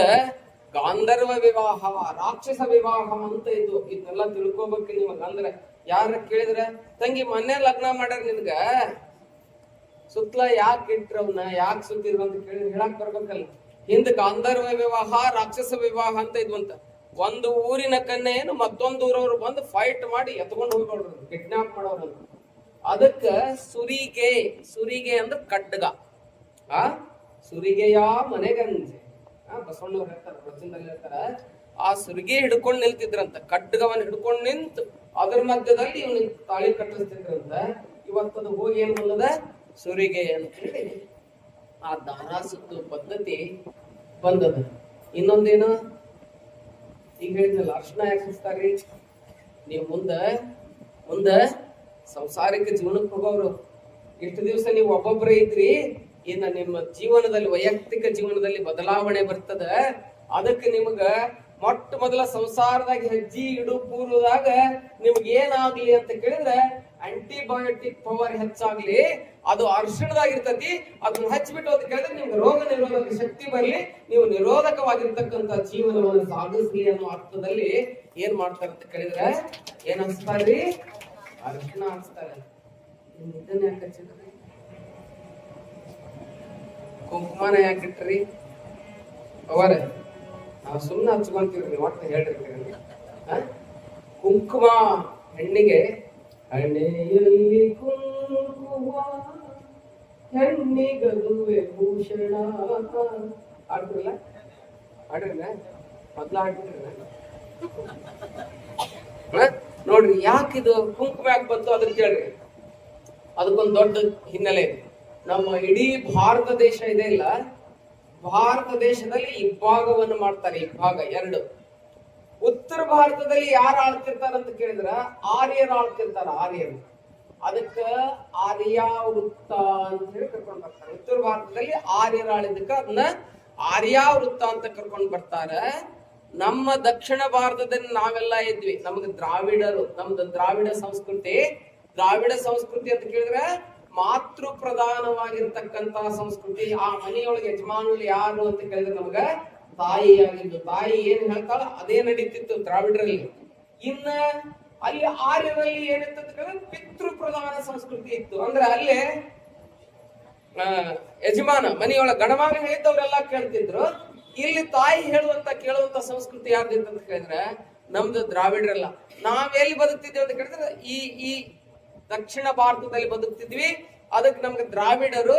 ಗಾಂಧರ್ವ ವಿವಾಹ, ರಾಕ್ಷಸ ವಿವಾಹ ಅಂತ ಇದು. ಇದನ್ನೆಲ್ಲ ತಿಳ್ಕೊಬೇಕು ನಿಮಗ ಅಂದ್ರೆ ಯಾರ ಕೇಳಿದ್ರ? ತಂಗಿ ಮೊನ್ನೆ ಲಗ್ನ ಮಾಡ್ಯಾರ ನಿನ್ಗ. ಸುತ್ತಲ ಯಾಕೆ ಇಟ್ರವ್ನ ಯಾಕೆ ಸುತ್ತಿದ್ರು ಅಂತ ಕೇಳಿ ಹೇಳಕ್ ಬರ್ಬೇಕಲ್ಲ. ಹಿಂದ ಗಾಂಧರ್ವ ವಿವಾಹ, ರಾಕ್ಷಸ ವಿವಾಹ ಅಂತ ಇದ್ವಂತ ಒಂದು ಊರಿನ ಕನ್ನೆಯನ್ನು ಮತ್ತೊಂದು ಊರವರು ಬಂದು ಫೈಟ್ ಮಾಡಿ ಎತ್ಕೊಂಡು ಹೋಗ್ಬಿಡ್ರು ಕಿಡ್ನಾಪ್ ಮಾಡೋರು ಅದಕ್ಕ ಸುರಿಗೆ ಸುರಿಗೆ ಅಂದ್ರೆ ಖಡ್ಗ ಆ? ಸುರಿಗೆಯ ಮನೆಗಂಜೆ. ಆ, ಬಸವಣ್ಣವ್ರು ಹೇಳ್ತಾರ ವಚನದಲ್ಲಿ ಹೇಳ್ತಾರ, ಆ ಸುರಿಗೆ ಹಿಡ್ಕೊಂಡು ನಿಲ್ತಿದ್ರಂತ ಖಡ್ಗವನ್ನ ಹಿಡ್ಕೊಂಡು ನಿಂತು ಅದ್ರ ಮಧ್ಯದಲ್ಲಿ ಇವನಿಗೆ ತಾಳಿ ಕಟ್ಟಿಸ್ತಿದ್ರಂತ. ಇವತ್ತದು ಹೋಗಿ ಏನ್ ಬಂದದ? ಸುರಿಗೆ ಅಂತ ಹೇಳಿ ಆ ದಾನ ಸುತ್ತು ಪದ್ಧತಿ ಬಂದದ. ಇನ್ನೊಂದೇನು? ಈಗ ಹೇಳಿದ್ನಲ್ಲ ಅರ್ಶನ ಯಾಕೆ ಹಚ್ತಾರ್ರಿ ನೀವು ಮುಂದ ಮುಂದ ಸಂಸಾರಿಕ ಜೀವನಕ್ಕೆ ಹೋಗೋರು. ಎಷ್ಟು ದಿವಸ ನೀವು ಒಬ್ಬೊಬ್ಬರೇ ಇದ್ರಿ, ಇನ್ನ ನಿಮ್ಮ ಜೀವನದಲ್ಲಿ, ವೈಯಕ್ತಿಕ ಜೀವನದಲ್ಲಿ ಬದಲಾವಣೆ ಬರ್ತದ. ಅದಕ್ಕೆ ನಿಮಗ ಮೊಟ್ಟ ಮೊದಲ ಸಂಸಾರದಾಗ ಹೆಜ್ಜಿ ಇಡು, ಪೂರ್ವದಾಗ ನಿಮ್ಗೆ ಏನಾಗ್ಲಿ ಅಂತ ಕೇಳಿದ್ರೆ ಆಂಟಿಬಯೋಟಿಕ್ ಪವರ್ ಹೆಚ್ಚಾಗ್ಲಿ, ಅದು ಅರ್ಶಣದಾಗಿರ್ತತಿ, ಅದನ್ನ ಹಚ್ಚಿಬಿಟ್ಟು ಅಂತ ಕೇಳಿದ್ರೆ ನಿಮ್ಗೆ ರೋಗ ನಿರೋಧಕ ಶಕ್ತಿ ಬರಲಿ, ನೀವು ನಿರೋಧಕವಾಗಿರ್ತಕ್ಕಂತ ಜೀವನವನ್ನು ಸಾಗಿಸ್ಲಿ ಅನ್ನೋ ಅರ್ಥದಲ್ಲಿ ಏನ್ ಮಾಡ್ತಾರೆ ಅಂತ ಕೇಳಿದ್ರೆ, ಏನ್ ಅನ್ಸ್ತಾರ್ರಿ ಅರ್ಶನ ಅನ್ಸ್ತಾರೆ ಕುಂಕುಮಾನ ಯಾಕೆ ಹಚ್ಚಿದ್ರಿ ಕುಂಕುಮನ ಯಾಕೆ ಅವರ, ನಾವು ಸುಮ್ಮನೆ ಹಚ್ಕೊಂತೀವ್ರಿ ಒಟ್ಟು ಹೇಳ್ರಿ? ಕುಂಕುಮ ಹೆಣ್ಣಿಗೆ ಹಣೆಯಲ್ಲಿ ಕುಂಕುವ ಹೆಣ್ಣಿಗದುವೆ ಭೂಷಣ ಆಡ್ತಿರಲ್ಲ ಆಡ್ರಿಲ್ಲ ಮೊದ್ಲ ಹ? ನೋಡ್ರಿ ಯಾಕಿದು ಕುಂಕುಮ ಯಾಕೆ ಬಂತು ಅದ್ರ ಕೇಳ್ರಿ. ಅದಕ್ಕೊಂದು ದೊಡ್ಡ ಹಿನ್ನೆಲೆ ಇದೆ. ನಮ್ಮ ಇಡೀ ಭಾರತ ದೇಶ ಇದೆ ಇಲ್ಲ? ಭಾರತ ದೇಶದಲ್ಲಿ ಇಬ್ಬಾಗವನ್ನು ಮಾಡ್ತಾರೆ ಇಬ್ಬಾಗ ಎರಡು. ಉತ್ತರ ಭಾರತದಲ್ಲಿ ಯಾರು ಆಳ್ತಿರ್ತಾರ ಅಂತ ಕೇಳಿದ್ರ ಆರ್ಯರು ಆಳ್ತಿರ್ತಾರ ಆರ್ಯರು. ಅದಕ್ಕ ಆರ್ಯಾವೃತ್ತ ಅಂತ ಹೇಳಿ ಕರ್ಕೊಂಡ್ ಬರ್ತಾರೆ. ಉತ್ತರ ಭಾರತದಲ್ಲಿ ಆರ್ಯರು ಆಳಿದಕ್ಕ ಅದನ್ನ ಆರ್ಯಾವೃತ್ತ ಅಂತ ಕರ್ಕೊಂಡ್ ಬರ್ತಾರ. ನಮ್ಮ ದಕ್ಷಿಣ ಭಾರತದಲ್ಲಿ ನಾವೆಲ್ಲ ಇದ್ವಿ. ನಮ್ಗೆ ದ್ರಾವಿಡರು, ನಮ್ದು ದ್ರಾವಿಡ ಸಂಸ್ಕೃತಿ. ದ್ರಾವಿಡ ಸಂಸ್ಕೃತಿ ಅಂತ ಕೇಳಿದ್ರೆ ಮಾತೃ ಪ್ರಧಾನವಾಗಿರ್ತಕ್ಕಂತಹ ಸಂಸ್ಕೃತಿ. ಆ ಮನೆಯೊಳಗೆ ಯಜಮಾನರು ಯಾರು ಅಂತ ಕೇಳಿದ್ರೆ ನಮಗ ತಾಯಿ ಆಗಿದ್ದು ತಾಯಿ ಏನ್ ಹೇಳ್ತಾಳ ಅದೇ ನಡೀತಿತ್ತು ದ್ರಾವಿಡರಲ್ಲಿ. ಇನ್ನ ಅಲ್ಲಿ ಆರ್ಯರಲ್ಲಿ ಏನಿತ್ತು ಪಿತೃ ಪ್ರಧಾನ ಸಂಸ್ಕೃತಿ ಇತ್ತು. ಅಂದ್ರೆ ಅಲ್ಲಿ ಯಜಮಾನ, ಮನೆಯೊಳಗೆ ಗಣಮಾನ ಹೇಳಿದ್ದವರೆಲ್ಲ ಕೇಳ್ತಿದ್ರು. ಇಲ್ಲಿ ತಾಯಿ ಹೇಳುವಂತ, ಕೇಳುವಂತ ಸಂಸ್ಕೃತಿ ಯಾರ್ದಿತ್ತು ಅಂತ ಕೇಳಿದ್ರೆ ನಮ್ದು ದ್ರಾವಿಡ್ರಲ್ಲ. ನಾವೆಲ್ಲಿ ಬದುಕ್ತಿದ್ವಿ ಅಂತ ಕೇಳಿದ್ರೆ ಈ ಈ ದಕ್ಷಿಣ ಭಾರತದಲ್ಲಿ ಬದುಕ್ತಿದ್ವಿ. ಅದಕ್ಕೆ ನಮ್ಗೆ ದ್ರಾವಿಡರು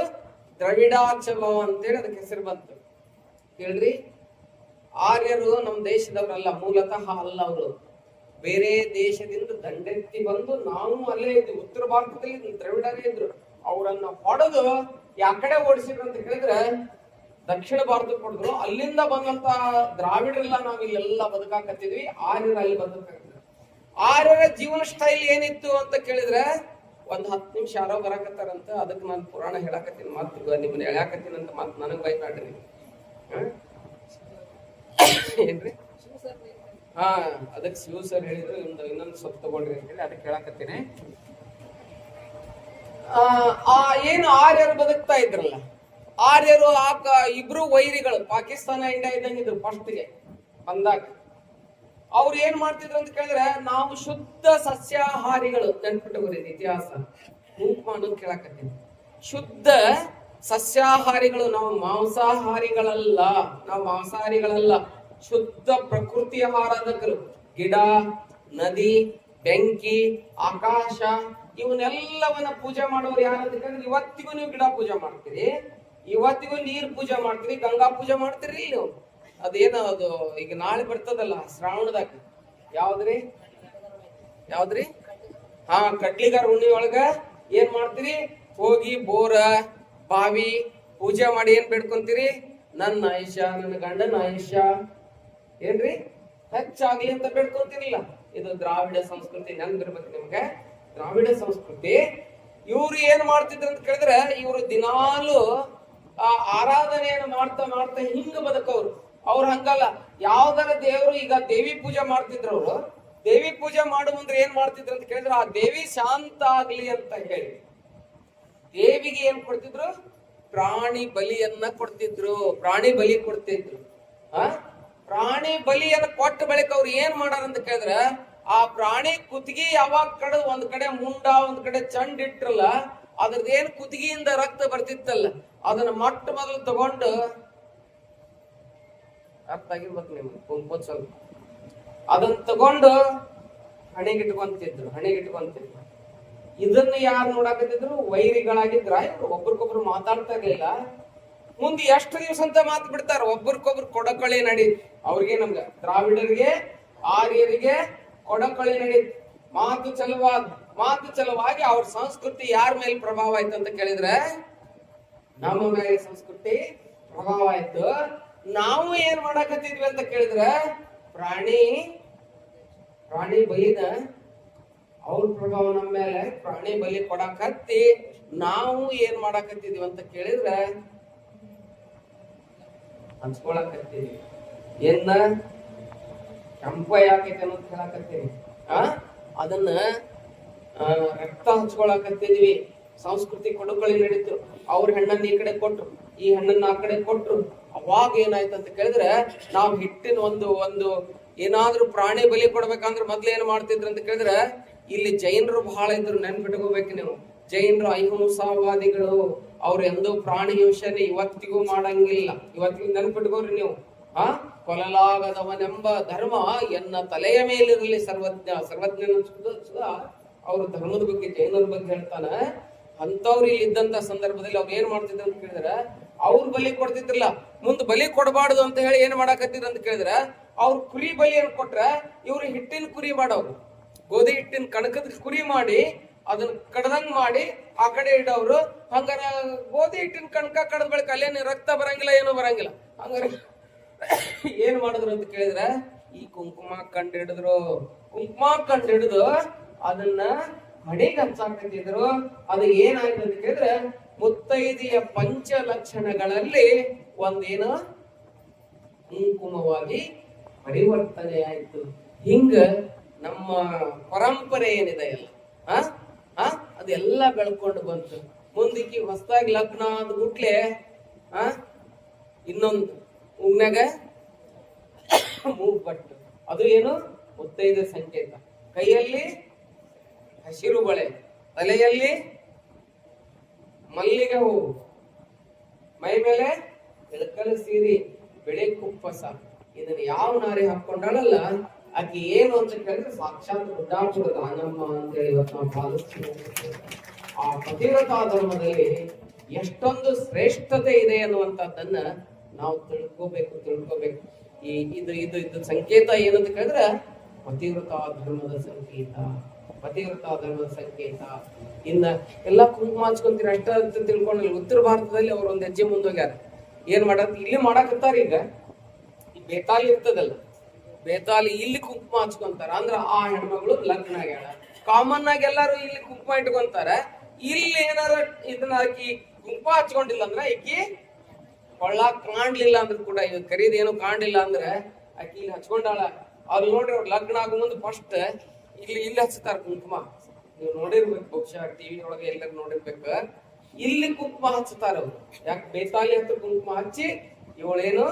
ದ್ರವಿಡಾಚವ ಅಂತೇಳಿ ಅದಕ್ಕೆ ಹೆಸರು ಬಂತು. ಹೇಳ್ರಿ ಆರ್ಯರು ನಮ್ಮ ದೇಶದವರಲ್ಲ, ಮೂಲತಃ ಅಲ್ಲ ಅವರು ಬೇರೆ ದೇಶದಿಂದ ದಂಡೆತ್ತಿ ಬಂದು ನಾವು ಅಲ್ಲೇ ಇದ್ವಿ ಉತ್ತರ ಭಾರತದಲ್ಲಿ ದ್ರವಿಡರೇ ಇದ್ರು. ಅವರನ್ನ ಹೊಡೆದು ಯಾಕಡೆ ಓಡಿಸಿದ್ರು ಅಂತ ಹೇಳಿದ್ರೆ ದಕ್ಷಿಣ ಭಾರತಕ್ಕೆ ಹೊಡೆದ್ರು. ಅಲ್ಲಿಂದ ಬಂದಂತ ದ್ರಾವಿಡರೆಲ್ಲ ನಾವ್ ಇಲ್ಲೆಲ್ಲ ಬದುಕಾಕತ್ತಿದ್ವಿ. ಆರ್ಯರು ಅಲ್ಲಿ ಬದುಕಾಕತ್ತಿದ್ರು ಆರ್ಯರ ಜೀವನ ಸ್ಟೈಲ್ ಏನಿತ್ತು ಅಂತ ಕೇಳಿದ್ರೆ, ಒಂದ್ ಹತ್ತು ನಿಮಿಷ ಯಾರೋ ಬರಾಕತ್ತಾರಂತ ಅದಕ್ಕೆ ನಾನು ಪುರಾಣ ಹೇಳಾಕತ್ತೀನಿ, ಮಾತು ನಿಮ್ಮನ್ನ ಎಳ್ಯಾಕತ್ತೀನಿ ಅಂತ ಮಾತು ನನಗ್ ಬೈತಾಡ್ರಿ? ಏನ್ರಿ ಹಾ ಅದಕ್ಕೆ ಶಿವ ಸರ್ ಹೇಳಿದ್ರು ಒಂದು ಇನ್ನೊಂದು ಸ್ವಲ್ಪ ತಗೊಳ್ರಿ ಅಂತ ಹೇಳಿ ಅದಕ್ಕೆ ಹೇಳಕತ್ತೀನಿ ಆ, ಆ ಏನು ಆರ್ಯರು ಬದುಕ್ತಾ ಇದ್ರಲ್ಲ ಆರ್ಯರು ಆಕ ಇಬ್ರು ವೈರಿಗಳು ಪಾಕಿಸ್ತಾನ ಇಂಡಿಯಾ ಇದ್ದಂಗಿದ್ರು ಫಸ್ಟ್ಗೆ ಬಂದಾಗ. ಅವ್ರು ಏನ್ ಮಾಡ್ತಿದ್ರು ಅಂತ ಕೇಳಿದ್ರೆ ನಾವು ಶುದ್ಧ ಸಸ್ಯಾಹಾರಿಗಳು ನೆನ್ಪಿಟ್ಟುಕೊರಿ ಇತಿಹಾಸ. ಕುಂಕುಮ ಅನ್ನೋದು ಕೇಳಕತ್ತೀನಿ. ಶುದ್ಧ ಸಸ್ಯಾಹಾರಿಗಳು ನಾವು ಮಾಂಸಾಹಾರಿಗಳಲ್ಲ ನಾವು ಮಾಂಸಾಹಾರಿಗಳಲ್ಲ. ಶುದ್ಧ ಪ್ರಕೃತಿ ಆರಾಧಕರು. ಗಿಡ, ನದಿ, ಬೆಂಕಿ, ಆಕಾಶ, ಇವನ್ನೆಲ್ಲವನ್ನ ಪೂಜೆ ಮಾಡೋರು ಯಾರು ಅಂತ ಕೇಳಿದ್ರೆ ಇವತ್ತಿಗೂ ನೀವು ಗಿಡ ಪೂಜೆ ಮಾಡ್ತೀರಿ. ಇವತ್ತಿಗೂ ನೀರ್ ಪೂಜೆ ಮಾಡ್ತೀರಿ, ಗಂಗಾ ಪೂಜೆ ಮಾಡ್ತೀರಿ ನೀವು. ಅದೇನ ಅದು, ಈಗ ನಾಳೆ ಬರ್ತದಲ್ಲ, ಶ್ರಾವಣದಾಗ. ಯಾವ್ದ್ರಿ? ಯಾವ್ದ್ರಿ? ಹಾ, ಕಡ್ಲಿಗಾರ ಹುಣ್ಣಿ ಒಳಗ ಏನ್ ಮಾಡ್ತೀರಿ? ಹೋಗಿ ಬೋರ ಬಾವಿ ಪೂಜೆ ಮಾಡಿ ಏನ್ ಬೇಡ್ಕೊಂತೀರಿ? ನನ್ನ ಆಯುಷ್ಯ, ನನ್ನ ಗಂಡನ ಆಯುಷ್ಯ. ಏನ್ರಿ? ಹೆಚ್ಚಾಗ್ಲಿ ಅಂತ ಬೇಡ್ಕೊಂತಿರ್ಲಿಲ್ಲ ಇದು ದ್ರಾವಿಡ ಸಂಸ್ಕೃತಿ ನೆನಪಿರ್ಬೇಕು ನಿಮ್ಗೆ. ದ್ರಾವಿಡ ಸಂಸ್ಕೃತಿ. ಇವ್ರು ಏನ್ ಮಾಡ್ತಿದ್ರು ಅಂತ ಕೇಳಿದ್ರೆ, ಇವರು ದಿನಾಲು, ಆ, ಆರಾಧನೆಯನ್ನು ಮಾಡ್ತಾ ಮಾಡ್ತಾ ಹಿಂಗ ಬದುಕವ್ರು. ಅವ್ರು ಹಂಗಲ್ಲ. ಯಾವ್ದಾರ ದೇವ್ರು ಈಗ ದೇವಿ ಪೂಜೆ ಮಾಡ್ತಿದ್ರು ಅವರು. ದೇವಿ ಪೂಜೆ ಮಾಡು ಮುಂದ್ರೆ ಏನ್ ಮಾಡ್ತಿದ್ರು ಅಂತ ಕೇಳಿದ್ರೆ, ಆ ದೇವಿ ಶಾಂತ ಆಗ್ಲಿ ಅಂತ ಹೇಳಿ. ದೇವಿಗೆ ಏನ್ ಕೊಡ್ತಿದ್ರು? ಪ್ರಾಣಿ ಬಲಿಯನ್ನ ಕೊಡ್ತಿದ್ರು. ಪ್ರಾಣಿ ಬಲಿ ಕೊಡ್ತಿದ್ರು. ಆ ಪ್ರಾಣಿ ಬಲಿಯನ್ನ ಕೊಟ್ಟ ಬಳಿಕ ಅವ್ರು ಏನ್ ಮಾಡಾರ ಅಂತ ಕೇಳಿದ್ರ, ಆ ಪ್ರಾಣಿ ಕುತ್ತಿಗೆ ಯಾವಾಗ ಕಡೆ ಒಂದ್ ಕಡೆ ಮುಂಡ, ಒಂದ್ ಕಡೆ ಚಂಡ್ ಇಟ್ರಲ್ಲ ಅದ್ರದ್ದು ಏನ್ ಕುತ್ತಿಗೆಯಿಂದ ರಕ್ತ ಬರ್ತಿತ್ತಲ್ಲ, ಅದನ್ನ ಮೊಟ್ಟ ಮೊದಲು ತಗೊಂಡು ಅರ್ಥ ಆಗಿರ್ಬೇಕು ನಿಮ್ಗೆ? ಕುಂಕುಮ ಸ್ವಲ್ಪ ಅದನ್ನ ತಗೊಂಡು ಹಣೆಗಿಟ್ಕೊಂತಿದ್ರು ಹಣೆಗಿಟ್ಕೊಂತಿದ್ರು ಇದನ್ನ ಯಾರು ನೋಡಾಕತ್ತಿದ್ರು? ವೈರಿಗಳಾಗಿದ್ರ. ಇವ್ರು ಒಬ್ರಿಗೊಬ್ರು ಮಾತಾಡ್ತಾ ಇರ್ಲಿಲ್ಲ. ಮುಂದೆ ಎಷ್ಟು ದಿವಸ ಅಂತ ಮಾತು ಬಿಡ್ತಾರ? ಒಬ್ರಿಗೊಬ್ರು ಕೊಡಕಳಿ ನಡಿ. ಅವ್ರಿಗೆ ನಮ್ಗ, ದ್ರಾವಿಡರಿಗೆ, ಆರ್ಯರಿಗೆ ಕೊಡಕಳಿ ನಡಿ. ಮಾತು ಚಲವಾದ ಮಾತು ಚಲವಾಗಿ ಅವ್ರ ಸಂಸ್ಕೃತಿ ಯಾರ ಮೇಲೆ ಪ್ರಭಾವ ಆಯ್ತು ಅಂತ ಕೇಳಿದ್ರೆ, ನಮ್ಮ ಮೇಲೆ ಸಂಸ್ಕೃತಿ ಪ್ರಭಾವ ಆಯ್ತು. ನಾವು ಏನ್ ಮಾಡಾಕತ್ತಿದ್ವಿ ಅಂತ ಕೇಳಿದ್ರೆ, ಪ್ರಾಣಿ ಪ್ರಾಣಿ ಬಲಿನ ಅವ್ರ ಪ್ರಭಾವ ನಮ್ಮ ಮೇಲೆ ಪ್ರಾಣಿ ಬಲಿ ಕೊಡಕತ್ತಿ ನಾವು ಏನ್ ಮಾಡಾಕತ್ತಿದೀವಿ ಅಂತ ಕೇಳಿದ್ರೆ ಹಂಚ್ಕೊಳಕತ್ತೀವಿ ಏನ್ನ ಕೆಂಪ ಯಾಕೈತೆ ಅನ್ನೋದು ಹೇಳಕತ್ತೀವಿ ಆ? ಅದನ್ನ ರಕ್ತ ಹಂಚ್ಕೊಳಕತ್ತಿದ್ವಿ. ಸಂಸ್ಕೃತಿ ಕೊಡುಕಳಿ ನಡೀತು. ಅವ್ರ ಹೆಣ್ಣನ್ನ ಈ ಕಡೆ ಕೊಟ್ರು. ಈ ಹೆಣ್ಣನ್ನ ಆ ಕಡೆ ಕೊಟ್ರು. ಅವಾಗ ಏನಾಯ್ತು ಅಂತ ಕೇಳಿದ್ರೆ, ನಾವು ಹಿಟ್ಟಿನ ಒಂದು ಒಂದು ಏನಾದ್ರೂ ಪ್ರಾಣಿ ಬಲಿ ಕೊಡ್ಬೇಕಂದ್ರೆ ಮೊದ್ಲು ಏನ್ ಮಾಡ್ತಿದ್ರು ಅಂತ ಕೇಳಿದ್ರೆ ಇಲ್ಲಿ ಜೈನರು ಬಹಳ ಇದ್ರು ನೆನ್ಪಿಟ್ಕೋಬೇಕು ನೀವು. ಜೈನರು ಅಹಿಂಸಾವಾದಿಗಳು ಅವ್ರು ಎಂದೂ ಪ್ರಾಣಿ ಹಿಂಸೆನೆ ಇವತ್ತಿಗೂ ಮಾಡಂಗಿಲ್ಲ. ಇವತ್ತಿಗೂ ನೆನ್ಪಿಟ್ಕೋರಿ ನೀವು. ಆ? ಕೊಲಲಾಗದವನೆಂಬ ಧರ್ಮ ಎನ್ನ ತಲೆಯ ಮೇಲಿರಲಿ ಸರ್ವಜ್ಞ. ಸರ್ವಜ್ಞನ ಅವ್ರ ಧರ್ಮದ ಬಗ್ಗೆ, ಜೈನರ ಬಗ್ಗೆ ಹೇಳ್ತಾನೆ. ಅಂತವ್ರು ಇಲ್ಲಿ ಇದ್ದಂತ ಸಂದರ್ಭದಲ್ಲಿ ಅವ್ರು ಏನ್ ಮಾಡ್ತಿದ್ರು ಅಂತ ಕೇಳಿದ್ರೆ, ಅವ್ರು ಬಲಿ ಕೊಡ್ತಿದ್ರಲ್ಲ, ಮುಂದ್ ಬಲಿ ಕೊಡಬಾರ್ದು ಅಂತ ಹೇಳಿ ಏನ್ ಮಾಡಾಕತ್ತಿದ್ರು ಅಂತ ಕೇಳಿದ್ರೆ, ಅವ್ರು ಕುರಿ ಬಲಿ ಏನ್ ಕೊಟ್ರ ಇವ್ರು ಹಿಟ್ಟಿನ ಕುರಿ ಮಾಡೋರು. ಗೋಧಿ ಹಿಟ್ಟಿನ ಕಣಕದ ಕುರಿ ಮಾಡಿ, ಅದನ್ನ ಕಡ್ದಂಗ್ ಮಾಡಿ ಆ ಕಡೆ ಇಡೋರು ಹಂಗಾರ ಗೋಧಿ ಹಿಟ್ಟಿನ ಕಣಕ ಕಡದ ಬಳಿಕ ಅಲ್ಲೇನು ರಕ್ತ ಬರಂಗಿಲ್ಲ, ಏನು ಬರಂಗಿಲ್ಲ. ಹಂಗಾರೆ ಏನ್ ಮಾಡಿದ್ರು ಅಂತ ಕೇಳಿದ್ರೆ, ಈ ಕುಂಕುಮ ಕಂಡು ಹಿಡಿದ್ರು ಕುಂಕುಮ ಕಂಡು ಹಿಡಿದು ಅದನ್ನ ಹಣೆಗೆ ಹಚ್ಚಾಕತ್ತಿದ್ರು ಅದು ಏನಾಯ್ತು ಅಂತ ಕೇಳಿದ್ರೆ, ಮುತ್ತೈದೆಯ ಪಂಚ ಲಕ್ಷಣಗಳಲ್ಲಿ ಒಂದೇನು? ಕುಂಕುಮವಾಗಿ ಪರಿವರ್ತನೆ ಆಯ್ತು ಹಿಂಗ ನಮ್ಮ ಪರಂಪರೆ ಏನಿದೆ ಎಲ್ಲ? ಆ? ಅದೆಲ್ಲ ಬೆಳ್ಕೊಂಡು ಬಂತು. ಮುಂದಕ್ಕೆ ಹೊಸದಾಗಿ ಲಗ್ನ ಆದ ಗುಟ್ಲೆ ಆ? ಇನ್ನೊಂದು ಉಗ್ನಾಗ ಮೂಗ್ಬಟ್ಟು ಅದು ಏನು? ಮುತ್ತೈದ ಸಂಕೇತ. ಕೈಯಲ್ಲಿ ಹಸಿರು ಬಳೆ, ತಲೆಯಲ್ಲಿ ಮಲ್ಲಿಗೆ ಹೂವು ಮೈ ಮೇಲೆ ಇಳಕಲ ಸೀರಿ, ಬೆಳೆ ಕುಪ್ಪಸ ಇದನ್ನ ಯಾವ ನಾರಿ ಹಾಕೊಂಡಾಳಲ್ಲ ಆಕೆ ಏನು ಅಂತ ಕೇಳಿದ್ರೆ ಸಾಕ್ಷಾತ್ ಗುಡ್ಡಾಪುರ ದಾನಮ್ಮ ಅಂತೇಳಿ ಇವತ್ತು ನಾವು ಪಾಲಿಸ್ತೀವಿ ಆ ಪತಿವ್ರತಾ ಧರ್ಮದಲ್ಲಿ ಎಷ್ಟೊಂದು ಶ್ರೇಷ್ಠತೆ ಇದೆ ಅನ್ನುವಂಥದ್ದನ್ನ ನಾವು ತಿಳ್ಕೋಬೇಕು ತಿಳ್ಕೋಬೇಕು. ಈ ಇದು ಇದು ಇದು ಸಂಕೇತ ಏನಂತ ಕೇಳಿದ್ರೆ ಪತಿವ್ರತಾ ಧರ್ಮದ ಸಂಕೇತ, ಪತಿವ್ರತಾ ಧರ್ಮದ ಸಂಕೇತ. ಇನ್ನ ಎಲ್ಲ ಕುಂಕುಮ ಹಚ್ಕೊಂತೀರ ಅಷ್ಟ ಅಂತ ತಿಳ್ಕೊಂಡಿಲ್ಲ ಉತ್ತರ ಭಾರತದಲ್ಲಿ ಅವ್ರು ಒಂದು ಹೆಜ್ಜೆ ಮುಂದೋಗ್ಯಾರ. ಏನ್ ಮಾಡತ್ ಇಲ್ಲಿ ಮಾಡಾಕತ್ತಾರ ಈಗ ಬೇತಾಲಿ ಇರ್ತದಲ್ಲ. ಬೇತಾಲಿ ಇಲ್ಲಿ ಕುಂಕುಮ ಹಚ್ಕೊಂತಾರ. ಅಂದ್ರ ಆ ಹೆಣ್ಮಗಳು ಲಗ್ನ ಆಗ್ಯಾಳ. ಕಾಮನ್ ಆಗಿ ಎಲ್ಲಾರು ಇಲ್ಲಿ ಕುಂಕುಮ ಇಟ್ಕೊಂತಾರ. ಇಲ್ಲಿ ಏನಾರ ಇದನ್ನ ಹಾಕಿ ಕುಂಕುಮ ಹಚ್ಕೊಂಡಿಲ್ಲ ಅಂದ್ರ ಈಕಿ ಕೊಳ್ಳ ಕಾಣ್ಲಿಲ್ಲ ಅಂದ್ರ ಕೂಡ ಖರೀದಿ ಏನು ಕಾಣ್ಲಿಲ್ಲ ಅಂದ್ರೆ ಆಕಿ ಇಲ್ಲಿ ಹಚ್ಕೊಂಡಾಳ. ಅವ್ರು ನೋಡ್ರಿ ಅವ್ರ ಲಗ್ನ ಆಗೋ ಮುಂದೆ ಫಸ್ಟ್ ಇಲ್ಲಿ ಇಲ್ಲಿ ಹಚ್ತಾರ ಕುಂಕುಮ. ನೀವು ನೋಡಿರ್ಬೇಕು ಬಹುಶಃ ಟಿವಿ ಒಳಗೆ ಎಲ್ಲರೂ ನೋಡಿರ್ಬೇಕು. ಇಲ್ಲಿ ಕುಂಕುಮ ಹಚ್ತಾರ ಅವ್ರು. ಯಾಕೆ ಬೇತಾಲಿ ಹತ್ರ ಕುಂಕುಮ ಹಚ್ಚಿ, ಇವಳೇನು?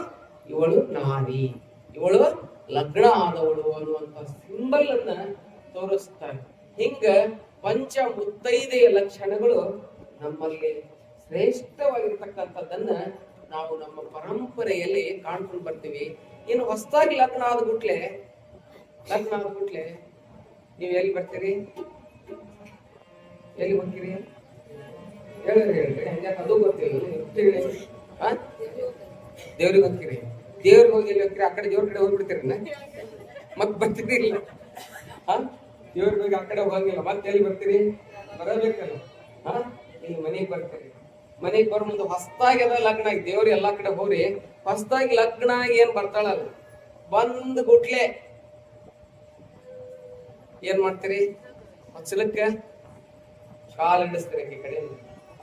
ಇವಳು ನಾರಿ. ಇವಳು ಲಗ್ನ ಆದವಳು ಅನ್ನುವಂತ ಸಿಂಬಲ್ ಅನ್ನ ತೋರಿಸ್ತಾರೆ ಹಿಂಗ ಪಂಚ ಮುತ್ತೈದೆಯ ಲಕ್ಷಣಗಳು ನಮ್ಮಲ್ಲಿ ಶ್ರೇಷ್ಠವಾಗಿರ್ತಕ್ಕಂಥದ್ದನ್ನ ನಾವು ನಮ್ಮ ಪರಂಪರೆಯಲ್ಲಿ ಕಾಣ್ಕೊಂಡು ಬರ್ತೀವಿ. ಇನ್ನು ಹೊಸದಾಗಿ ಲಗ್ನ ಆದ ಗುಟ್ಲೆ ಲಗ್ನ ಆದ ಗುಟ್ಲೆ ನೀವು ಎಲ್ಲಿ ಬರ್ತೀರಿ? ಎಲ್ಲಿ ಬರ್ತೀರಿ? ಹೇಳ್ರಿ ಹೇಳ್ರಿ. ಅದು ಗೊತ್ತಿಲ್ಲ. ದೇವ್ರಿಗೆ ಹೋಗ್ತೀರಿ ದೇವ್ರಿಗೆ ಹೋಗಿ ಎಲ್ಲಿ ಆ ಕಡೆ ದೇವ್ರ ಕಡೆ ಹೋಗ್ಬಿಡ್ತೀರನ್ನ ಮತ್ ಬರ್ತೀರಿ ಇಲ್ಲ? ದೇವ್ರ ದೇವ್ರಿಗೆ ಹೋಗಿ ಆ ಕಡೆ ಹೋಗಂಗಿಲ್ಲ. ಮತ್ತೆ ಎಲ್ಲಿ ಬರ್ತೀರಿ? ಬರಬೇಕಲ್ಲ. ಹಾ? ಇಲ್ಲಿ ಮನೆಗೆ ಬರ್ತೀರಿ. ಮನೆಗೆ ಬರೋ ಮುಂದೆ ಹೊಸದಾಗಿ ಅದ ಲಗ್ನ ಆಗಿ. ದೇವ್ರು ಎಲ್ಲಾ ಕಡೆ ಹೋಗ್ರಿ. ಹೊಸದಾಗಿ ಲಗ್ನ ಆಗಿ ಏನ್ ಬರ್ತಾಳಲ್ಲ? ಬಂದ್ ಗುಟ್ಲೆ ಏನ್ ಮಾಡ್ತೀರಿ? ಹಚ್ಚಲಕ್ಕ ಕಾಲ್ ಹಿಡಿಸ್ತೀರಿ ಈ ಕಡೆ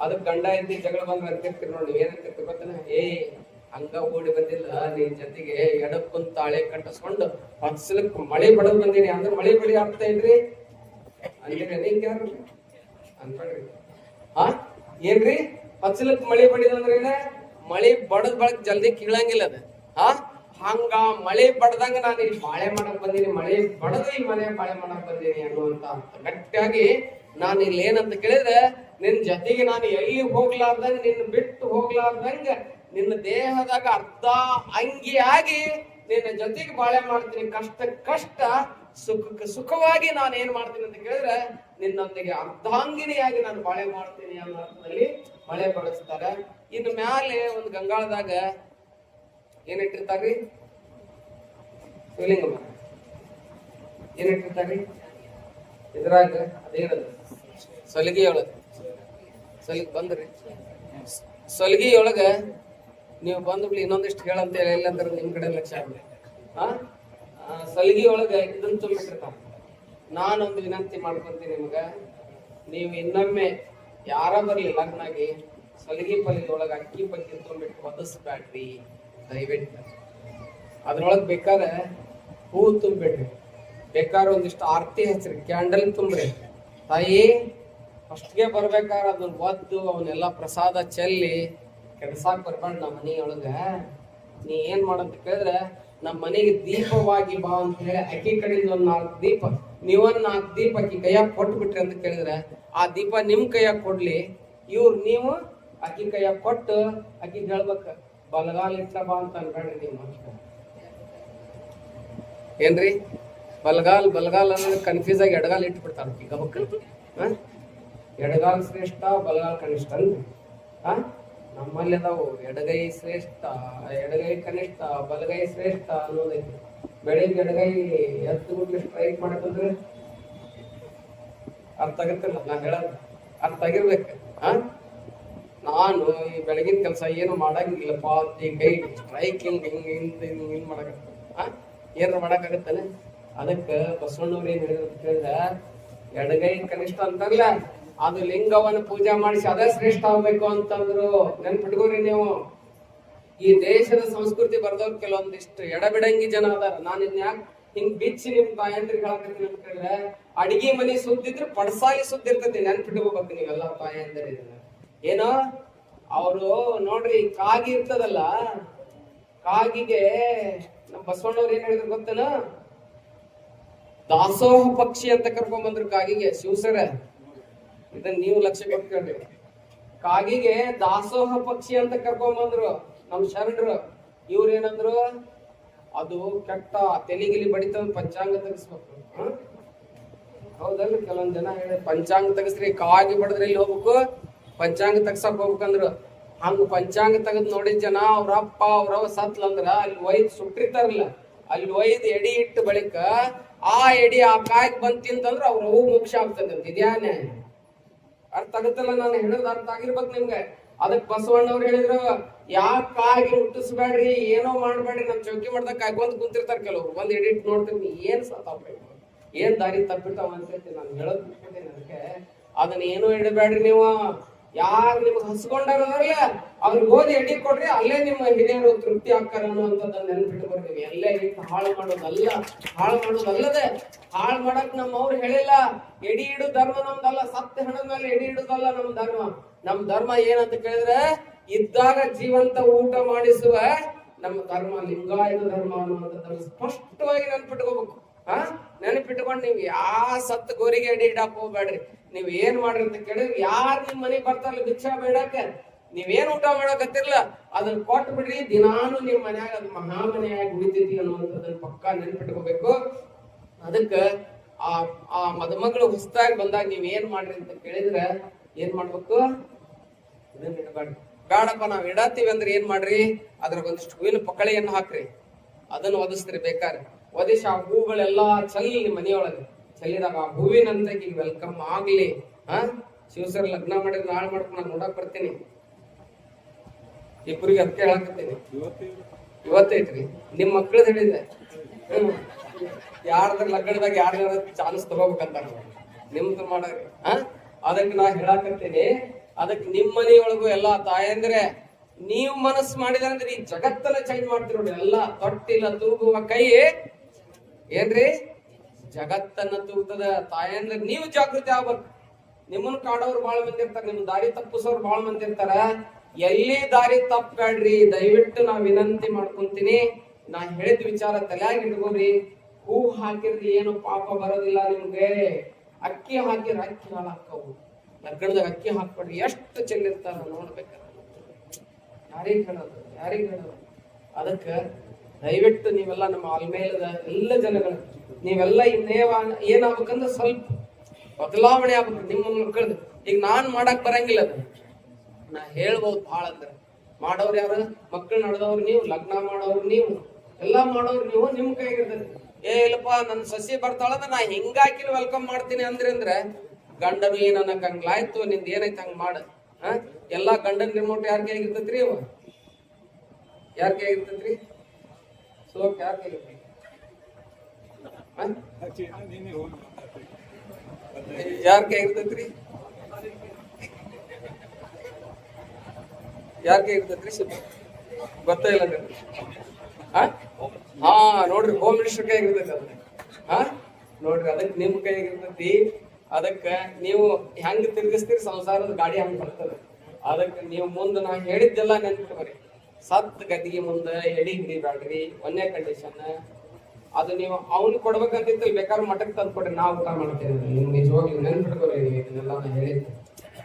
ಅದಕ್ಕೆ ಗಂಡ ಇದ್ದಿ ಜಗಳ ಬಂದ್ರೆ ಅಂತಿರ್ತೀರಿ ನೋಡಿ. ಏನಂತಿರ್ತೀರಿ ಗೊತ್ತನ? ಏ ಹಂಗ ಓಡಿ ಬಂದಿಲ್ಲ. ನಿನ್ ಜೊತೆಗೆ ಎಡಕ್ಕೊಂದ್ ತಾಳೆ ಕಟ್ಟಿಸ್ಕೊಂಡು ಹಚ್ಚಲಕ್ ಮಳೆ ಬಡದ್ ಬಂದೀನಿ. ಅಂದ್ರೆ ಮಳೆ ಬೆಳಿ ಆಗ್ತಾ ಇಲ್ರಿ? ಅಂದ್ರೆ ನೀನ್ ಯಾರು? ಹಾ ಏನ್ರಿ? ಹಚ್ಚಲಕ್ ಮಳೆ ಬಡಿದಂದ್ರೆ ಮಳೆ ಬಡದ್ ಬಳಕ್ ಜಲ್ದಿ ಕೀಳಂಗಿಲ್ಲ ಅದ. ಹಾ ಹಂಗ ಮಳೆ ಬಡ್ದಂಗ ನಾನು ಇಲ್ಲಿ ಬಾಳೆ ಮಾಡಕ್ ಬಂದೀನಿ. ಮಳೆ ಬಡದ ಈ ಮನೆ ಬಾಳೆ ಮಾಡಕ್ ಬಂದೀನಿ ಅನ್ನುವಂತ ಗಟ್ಟಿಯಾಗಿ ನಾನು ಇಲ್ಲಿ ಏನಂತ ಕೇಳಿದ್ರೆ ನಿನ್ ಜೊತೆಗೆ ನಾನು ಎಲ್ಲಿ ಹೋಗ್ಲಾರ್ದಂಗ ನಿನ್ನ ಬಿಟ್ಟು ಹೋಗ್ಲಾರ್ದಂಗ ನಿನ್ನ ದೇಹದಾಗ ಅರ್ಧ ಅಂಗಿಯಾಗಿ ನಿನ್ನ ಜೊತೆಗೆ ಬಾಳೆ ಮಾಡ್ತೀನಿ. ಕಷ್ಟ ಕಷ್ಟ, ಸುಖಕ್ಕೆ ಸುಖವಾಗಿ ನಾನು ಏನ್ ಮಾಡ್ತೀನಿ ಅಂತ ಕೇಳಿದ್ರೆ, ನಿನ್ನೊಂದಿಗೆ ಅರ್ಧಾಂಗಿನಿಯಾಗಿ ನಾನು ಬಾಳೆ ಮಾಡ್ತೀನಿ ಅನ್ನೋ ಅರ್ಥದಲ್ಲಿ ಮಳೆ ಬಳಸ್ತಾರೆ ಇನ್ನು ಮ್ಯಾಲೆ ಒಂದು ಗಂಗಾಳದಾಗ ಏನಿಟ್ಟಿರ್ತಾರ್ರಿ ಶಿವಲಿಂಗ ಮರ ಏನ್ ಇಟ್ಟಿರ್ತಾರ್ರಿ? ಇದ್ರಾಗ ಅದೇನದು ಸಲಿಗೆ ಸೊಲಿಗೆ ಬಂದ್ರಿ. ಸಲಿಗೆ ಒಳಗ ನೀವು ಬಂದ್ಬಿಡಿ ಇನ್ನೊಂದಿಷ್ಟು ಹೇಳಂತ ಹೇಳಿ, ಇಲ್ಲಂದ್ರೆ ನಿಮ್ಮ ಕಡೆ ಲಕ್ಷ ಆಗ್ಲಿ ಹಾಂ ಸಲಿಗೆ ಒಳಗ ಇದನ್ನ ತುಂಬಿಟ್ಟಿರ್ತಾರ ನಾನೊಂದು ವಿನಂತಿ ಮಾಡ್ಕೊಂತೀನಿ ನಿಮ್ಗೆ. ನೀವು ಇನ್ನೊಮ್ಮೆ ಯಾರ ಬರಲಿ ಲಗ್ನಾಗಿ, ಸಲಿಗೆ ಪಲಿಗೆ ಅಕ್ಕಿ ಪಕ್ಕಿ ತುಂಬಿಟ್ಟು ಒದಸ್ಬ್ಯಾಡ್ರಿ ದಯವಿಟ್ಟು. ಅದ್ರೊಳಗ್ ಬೇಕಾದ್ರೆ ಹೂ ತುಂಬಿಡ್ರಿ. ಬೇಕಾದ್ರೆ ಒಂದಿಷ್ಟು ಆರತಿ ಹಚ್ಚ್ರಿ ಕ್ಯಾಂಡಲ್ ತುಂಬ್ರಿ. ತಾಯಿ ಫಸ್ಟ್ಗೆ ಬರ್ಬೇಕಾದ್ರೆ ಅದನ್ನ ಒದ್ದು, ಅವನ್ನೆಲ್ಲ ಪ್ರಸಾದ ಚೆಲ್ಲಿ ಕೆಡ್ಸಾಕ್ ಬರ್ಬಾರ್ದು ನಮ್ಮ ಮನೆಯೊಳಗ. ನೀ ಏನ್ ಮಾಡಂತ ಕೇಳಿದ್ರೆ ನಮ್ಮ ಮನೆಗೆ ದೀಪವಾಗಿ ಬಾ ಅಂತ ಹೇಳಿ ಅಕ್ಕಿ ಕಡೆಯಿಂದ ಒಂದ್ ನಾಲ್ಕು ದೀಪ ನೀವನ್ನ ನಾಲ್ಕು ದೀಪ ಅಕ್ಕಿ ಕೈಯಾಗ ಕೊಟ್ಟು ಬಿಟ್ರಿ ಅಂತ ಕೇಳಿದ್ರೆ, ಆ ದೀಪ ನಿಮ್ ಕೈಯಾಗ ಕೊಡ್ಲಿ, ಇವ್ರು ನೀವು ಅಕ್ಕಿ ಕೈಯಾಗ ಕೊಟ್ಟು ಅಕ್ಕಿ ಹೇಳ್ಬೇಕ, ಬಲಗಾಲ ಇಟ್ಟ ಬಾ ಅಂತ ಅನ್ಬೇಡ್ರಿ ನೀವು ಏನ್ರಿ? ಬಲಗಾಲ್ ಬಲಗಾಲ್ ಅನ್ನೋದು ಕನ್ಫ್ಯೂಸ್ ಆಗಿ ಎಡಗಾಲ್ ಇಟ್ಟು ಬಿಡ್ತಾರ ಗಬಕ್ ಎಡಗಾಲ್ ಶ್ರೇಷ್ಠ, ಬಲಗಾಲ್ ಕನಿಷ್ಠ ಅಂದ್ರಿ ಹಾ? ನಮ್ಮಲ್ಲಿ ಅದಾವು ಎಡಗೈ ಶ್ರೇಷ್ಠ, ಎಡಗೈ ಕನಿಷ್ಠ, ಬಲಗೈ ಶ್ರೇಷ್ಠ ಅನ್ನೋದೈತಿ ಬೆಳಿಗ್ಗೆ ಎಡಗೈ ಎತ್ತು ಬಿಟ್ಟು ಸ್ಟ್ರೈಕ್ ಮಾಡಕಂದ್ರೆ ಅರ್ಥ ಆಗತ್ತಿಲ್ಲ ನಾ ಹೇಳೋದು ಅರ್ಥ ಆಗಿರ್ಬೇಕು. ಹಾ ನಾನು ಈ ಬೆಳಗಿನ ಕೆಲಸ ಏನು ಮಾಡಂಗಿಲ್ಲಪ್ಪ ಅಂತ ಈ ಕೈ ಸ್ಟ್ರೈಕ್ ಹಿಂಗ್ ಹಿಂಗ್ ಹಿಂಗ್ ಹಿಂಗ್ ಹಿಂಗ್ ಮಾಡಕತ್ತ ಹಾ ಏನಾರ ಮಾಡಕ್ಕಾಗತ್ತಾನೆ? ಅದಕ್ಕ ಬಸವಣ್ಣವ್ರು ಏನ್ ಹೇಳಿದ್ರು ಕೇಳಿದ ಎಡಗೈ ಕನಿಷ್ಠ ಅಂತಲ್ಲ ಅದು ಲಿಂಗವನ್ನು ಪೂಜೆ ಮಾಡಿಸಿ ಅದೇ ಶ್ರೇಷ್ಠ ಆಗ್ಬೇಕು ಅಂತಂದ್ರು ನೆನ್ಪಿಟ್ಕೋರಿ ನೀವು. ಈ ದೇಶದ ಸಂಸ್ಕೃತಿ ಬರ್ದವ್ರು ಕೆಲವೊಂದಿಷ್ಟು ಎಡಬಿಡಂಗಿ ಜನ ಅದಾರ. ನಾನು ಇನ್ಯಾಕ್ ಹಿಂಗ್ ಬಿಚ್ಚಿ ನಿಮ್ ತಾಯಂದ್ರಿಗೆ ಹೇಳಕತ್ತೀನಿ ಅಂತ ಅಡಿಗೆ ಮನೆ ಸುದ್ದಿದ್ರೆ ಪಡ್ಸಾಲಿ ಸುದ್ದಿರ್ತೈತಿ ನೆನ್ಪಿಟ್ಕೋಬೇಕು ನೀವೆಲ್ಲ ತಾಯಂದಿರ ಇದನ್ನ ಏನೋ ಅವರು ನೋಡ್ರಿ, ಕಾಗಿ ಇರ್ತದಲ್ಲ, ಕಾಗಿಗೆ ನಮ್ಮ ಬಸವಣ್ಣವ್ರು ಏನ್ ಹೇಳಿದ್ರು ಗೊತ್ತೇನ? ದಾಸೋಹ ಪಕ್ಷಿ ಅಂತ ಕರ್ಕೊಂಡ್ ಬಂದ್ರು ಕಾಗಿಗೆ ಶಿವಸರ ಇದನ್ನ ನೀವು ಲಕ್ಷ್ಯ ಕೊಟ್ಟು ಕೇಳ್ರಿ ಕಾಗಿಗೆ ದಾಸೋಹ ಪಕ್ಷಿ ಅಂತ ಕರ್ಕೊಂಬಂದ್ರು ನಮ್ ಶರಣರು. ಇವ್ರ ಏನಂದ್ರು ಅದು ಕೆಟ್ಟ ತೆಲಿಗಿಲಿ ಬಡಿತ ಪಂಚಾಂಗ ತೆಗಿಸ್ಬೇಕು. ಹೌದಲ್ರಿ ಕೆಲವೊಂದ್ ಜನ ಹೇಳಿ, ಪಂಚಾಂಗ ತೆಗಿಸ್ರಿ, ಕಾಗಿ ಬಡದ್ರೆ ಇಲ್ಲಿ ಹೋಗ್ಬೇಕು, ಪಂಚಾಂಗ ತೆಗ್ಸಕ್ ಹೋಗ್ಬೇಕಂದ್ರು. ಹಂಗ ಪಂಚಾಂಗ ತೆಗೆದ್ ನೋಡಿದ ಜನ ಅವ್ರ ಅಪ್ಪ ಅವ್ರವ ಸತ್ಲಂದ್ರ ಅಲ್ಲಿ ಒಯ್ದ್ ಸುಟ್ಟಿರ್ತಾರಲ್ಲ, ಅಲ್ಲಿ ಒಯ್ದ್ ಎಡಿ ಇಟ್ಟು ಬಳಿಕ ಆ ಎಡಿ ಆ ಕಾಯಿಗ್ ಬಂತಿಂತಂದ್ರ ತಿಂತಂದ್ರ, ಅವ್ರ ಹೂ ಮೋಕ್ಷ ಆಗ್ತದಂತ ಇದ್ಯಾನೆ ಅರ್ಥ ಆಗುತ್ತಲ್ಲ ನಾನು ಹೇಳೋದು ಅರ್ಥ ಆಗಿರ್ಬೇಕು ನಿಮ್ಗೆ. ಅದಕ್ ಬಸವಣ್ಣವ್ರು ಹೇಳಿದ್ರು ಯಾಕ ಕಾಗಿ ಹುಟ್ಟಿಸ್ಬೇಡ್ರಿ, ಏನೋ ಮಾಡ್ಬೇಡ್ರಿ ನಮ್ ಚೌಕಿ ಮಾಡ್ದಾಗ ಕಾಯ್ಕೊಂತ ಕುಂತಿರ್ತಾರ ಕೆಲವ್ರು. ಒಂದ್ ಎಡಿಟ್ ನೋಡ್ತೀನಿ, ಏನ್ ಸತಾಪ ಏನ್ ದಾರಿ ತಪ್ಪಿರ್ತಾವ ಅಂತ ಹೇಳ್ತೀನಿ. ನಾನು ಹೇಳೋದ್ ಅದನ್ನ ಏನು ಇಡಬೇಡ್ರಿ ನೀವು? ಯಾರು ನಿಮ್ಗೆ ಹಸ್ಕೊಂಡಾರಲ್ಲ ಅವ್ರಿಗೆ ಓದಿ ಎಡಿ ಕೊಡ್ರಿ, ಅಲ್ಲೇ ನಿಮ್ಮ ಹಿರಿಯರು ತೃಪ್ತಿ ಆಗ್ತಾರೆ ಅನ್ನುವಂಥದ್ದು ನೆನ್ಪಿಟ್ಕೊಡ್ರಿ ನೀವು ಎಲ್ಲೇ ಇಟ್ಟು ಹಾಳು ಮಾಡೋದಲ್ಲ ಹಾಳು ಮಾಡೋದಲ್ಲದೆ ಹಾಳು ಮಾಡಕ್ ನಮ್ಮ ಅವ್ರು ಹೇಳಿಲ್ಲ, ಎಡಿ ಇಡು ಧರ್ಮ ನಮ್ದಲ್ಲ, ಸತ್ಯ ಹಣದ ಮೇಲೆ ಎಡಿ ಇಡುದಲ್ಲ ನಮ್ಮ ಧರ್ಮ. ನಮ್ಮ ಧರ್ಮ ಏನಂತ ಕೇಳಿದ್ರೆ, ಇದ್ದಾಗ ಜೀವಂತ ಊಟ ಮಾಡಿಸುವ ನಮ್ಮ ಧರ್ಮ, ಲಿಂಗಾಯತ ಧರ್ಮ ಅನ್ನುವಂಥದ್ದನ್ನು ಸ್ಪಷ್ಟವಾಗಿ ನೆನ್ಪಿಟ್ಕೋಬೇಕು. ಹಾ ನೆನಪಿಟ್ಕೊಂಡು ನೀವು ಯಾ ಸತ್ ಗೋರಿಗೆ ಎಡಿ ಇಡಾಕ್ ಹೋಗ್ಬೇಡ್ರಿ. ನೀವ್ ಏನ್ ಮಾಡ್ರಿ ಅಂತ ಕೇಳಿದ್ರೆ, ಯಾರು ನಿಮ್ ಮನೆಗ್ ಬರ್ತಾರಲ್ಲ ಭಿಕ್ಷಾ ಬೇಡಾಕ ನೀವೇನ್ ಊಟ ಮಾಡಕತ್ತಿರ್ಲ ಅದನ್ನ ಕೊಟ್ಟು ಬಿಡ್ರಿ, ದಿನಾನು ನಿಮ್ ಮನ್ಯಾಗ ಅದು ಮಹಾ ಮನೆಯಾಗಿ ಉಳಿತೈತಿ ಅನ್ನುವಂಥದ್ದನ್ನ ಪಕ್ಕಾ ನೆನ್ಪಿಟ್ಕೋಬೇಕು. ಅದಕ್ಕ ಆ ಆ ಮದುಮಗಳು ಹೊಸದಾಗಿ ಬಂದಾಗ ನೀವ್ ಏನ್ ಮಾಡ್ರಿ ಅಂತ ಕೇಳಿದ್ರೆ, ಏನ್ ಮಾಡ್ಬೇಕು? ಇದನ್ನ ಇಡಬಾರ್ದು ಬೇಡಪ್ಪ ನಾವ್ ಇಡತ್ತೀವಿ ಅಂದ್ರೆ ಏನ್ ಮಾಡ್ರಿ? ಅದ್ರಾಗ ಒಂದಿಷ್ಟು ಹೂವಿನ ಪಕ್ಕಳೆಯನ್ನು ಹಾಕ್ರಿ. ಅದನ್ನ ಒದಿಸ್ರಿ ಬೇಕಾದ್ರೆ. ಒದಿಸಿ ಆ ಹೂಗಳೆಲ್ಲಾ ಚಲ್ಲಿ ಮನೆಯೊಳಗೆ. ಚಲ್ಲಿದಾಗ ಆ ಹೂವಿನಂತ ಈಗ ವೆಲ್ಕಮ್ ಆಗ್ಲಿ. ಹಾ ಶಿವಸರ್ ಲಗ್ನ ಮಾಡಿದ್ರೆ ನಾಳೆ ಮಾಡ್ಕೊಂಡು ನಾನು ನೋಡಕ್ ಬರ್ತೀನಿ. ಇಬ್ಬರಿಗೆ ಅದಕ್ಕೆ ಹೇಳಕತ್ತೀನಿ. ಇವತ್ತೈತ್ರಿ ನಿಮ್ ಮಕ್ಳದ್ ಹೇಳಿದೆ. ಯಾರ್ದ್ರ ಲಗ್ನದಾಗ ಯಾರ್ದಾರ ಚಾನ್ಸ್ ತಗೋಬೇಕಂತ ನಿಮ್ದು ಮಾಡ್ರಿ ಹಾ ಅದಕ್ಕೆ ನಾ ಹೇಳಾಕತ್ತೀನಿ. ಅದಕ್ಕೆ ನಿಮ್ಮ ಮನೆಯೊಳಗು ಎಲ್ಲಾ ತಾಯಂದ್ರೆ, ನೀವು ಮನಸ್ಸು ಮಾಡಿದ್ರೆ ಅಂದ್ರೆ ಈ ಜಗತ್ತನ್ನ ಚೇಂಜ್ ಮಾಡ್ತಿರೋ ಎಲ್ಲ ತೊಟ್ಟಿಲ್ಲ ತೂಗುವ ಕೈ. ಏನ್ರಿ? ಜಗತ್ತನ್ನ ತೂಗ್ತದ. ತಾಯಂದ್ರೆ ನೀವು ಜಾಗೃತಿ ಆಗ್ಬೇಕು. ನಿಮ್ಮನ್ನ ಕಾಡೋರು ಬಹಳ ಮಂದಿ ಇರ್ತಾರ ನಿಮ್ ದಾರಿ ತಪ್ಪಿಸೋರು ಬಹಳ ಮಂದಿ ಇರ್ತಾರ. ಎಲ್ಲಿ ದಾರಿ ತಪ್ಪಬೇಡ್ರಿ ದಯವಿಟ್ಟು ನಾ ವಿನಂತಿ ಮಾಡ್ಕೊಂತೀನಿ. ನಾ ಹೇಳಿದ ವಿಚಾರ ತಲೆಯಾಗಿ ಇಟ್ಕೋರಿ ಹೂ ಹಾಕಿರ್ರಿ, ಏನು ಪಾಪ ಬರೋದಿಲ್ಲ ನಿಮ್ಗೆ. ಅಕ್ಕಿ ಹಾಕಿರ, ಅಕ್ಕಿ ಹಾಳಾಕ್ಕವು ಲಗ್ನದಾಗ ಅಕ್ಕಿ ಹಾಕ್ಬೇಡ್ರಿ, ಎಷ್ಟು ಚೆಲ್ಲಿರ್ತಾರ ನೋಡ್ಬೇಕಾರ ಯಾರಿಗ್ ಹೇಳೋದು ಯಾರಿಗ್ ಹೇಳೋದು? ಅದಕ್ಕ ದಯವಿಟ್ಟು ನೀವೆಲ್ಲ ನಮ್ಮ ಆಲ್ಮೇಲದ ಎಲ್ಲ ಜನಗಳು, ನೀವೆಲ್ಲ ಇನ್ನೇವ ಏನಾಗ್ಬೇಕಂದ್ರೆ ಸ್ವಲ್ಪ ಬದಲಾವಣೆ ಆಗ್ಬೇಕು ನಿಮ್ಮ ಮಕ್ಕಳದು. ಈಗ ನಾನ್ ಮಾಡಕ್ ಬರಂಗಿಲ್ಲ ಅದು. ನಾ ಹೇಳ್ಬೋದು ಭಾಳ ಅಂದ್ರೆ. ಮಾಡೋರು ಯಾರು? ಮಕ್ಕಳು ನಡೆದವ್ರು ನೀವು, ಲಗ್ನ ಮಾಡೋರು ನೀವು, ಎಲ್ಲಾ ಮಾಡೋರು ನೀವು ನಿಮ್ ಕೈಗಿರ್ತದೆ. ಏ, ಇಲ್ಲಪ್ಪ, ನನ್ನ ಸಸಿ ಬರ್ತಾಳಂದ್ರೆ ನಾ ಹಿಂಗಾಕಿ ವೆಲ್ಕಮ್ ಮಾಡ್ತೀನಿ ಅಂದ್ರೆ ಅಂದ್ರೆ ಗಂಡನು ಏನ್ ಅನ್ನಕ್ ಹಂಗ್ಲಾಯ್ತು ನಿಂದ ಏನೈತೆ ಹಂಗ್ ಮಾಡ. ಎಲ್ಲಾ ಗಂಡನ ರಿಮೋಟ್ ಯಾರ ಕೈಗಿರ್ತೈತ್ರಿ ಅವ ಯಾರ ಕೈಗಿರ್ತೈತ್ರಿ? ಯಾರ ಕೈಗಿರ್ತೈತಿ ಹಾ? ಯಾರ ಕೈಗಿರ್ತೈತ್ರಿ ಯಾರ ಕೈ ಇರ್ತೈತ್ರಿ ಸಿಬ್ಬ ಗೊತ್ತೇ ಇಲ್ಲ ನಿಮ್ಗೆ. ಹಾ, ನೋಡ್ರಿ ಹೋಮ್ ಮಿನಿಸ್ಟರ್ ಕೈ ಇರ್ತೈತಿ ಅದ. ಹಾ ನೋಡ್ರಿ, ಅದಕ್ಕೆ ನಿಮ್ ಕೈ ಇರ್ತೈತಿ. ಅದಕ್ಕೆ ನೀವು ಹೆಂಗ್ ತಿರ್ಗಿಸ್ತೀರಿ, ಸಂಸಾರದ ಗಾಡಿ ಹೆಂಗ್ ಬರ್ತದೆ. ಅದಕ್ಕೆ ನೀವು ಮುಂದೆ ನಾ ಹೇಳಿದ್ದೆಲ್ಲ ನೆನ್ಪಿಟ್ಕೊರಿ. ಸತ್ ಗದ್ದಿಗೆ ಮುಂದೆ ಎಡಿ ಹಿಡಿಬ್ಯಾಡ್ರಿ ಒಂದೇ ಕಂಡೀಷನ್ ಅದು ನೀವು ಅವ್ನಿಗೆ ಕೊಡ್ಬೇಕಂತಿತ್ತು ಬೇಕಾದ್ರೆ ಮಠಕ್ಕೆ ತಂದು ಕೊಡ್ರಿ, ನಾವು ಊಟ ಮಾಡ್ತೇವೆ. ನಿಮ್ಗೆ ನಿಜವಾಗ್ಲೂ ನೆನ್ಪಿಟ್ಕೊರಿ ನೀವು ಇದನ್ನೆಲ್ಲ ನಾನು ಹೇಳಿದ್ದೆ.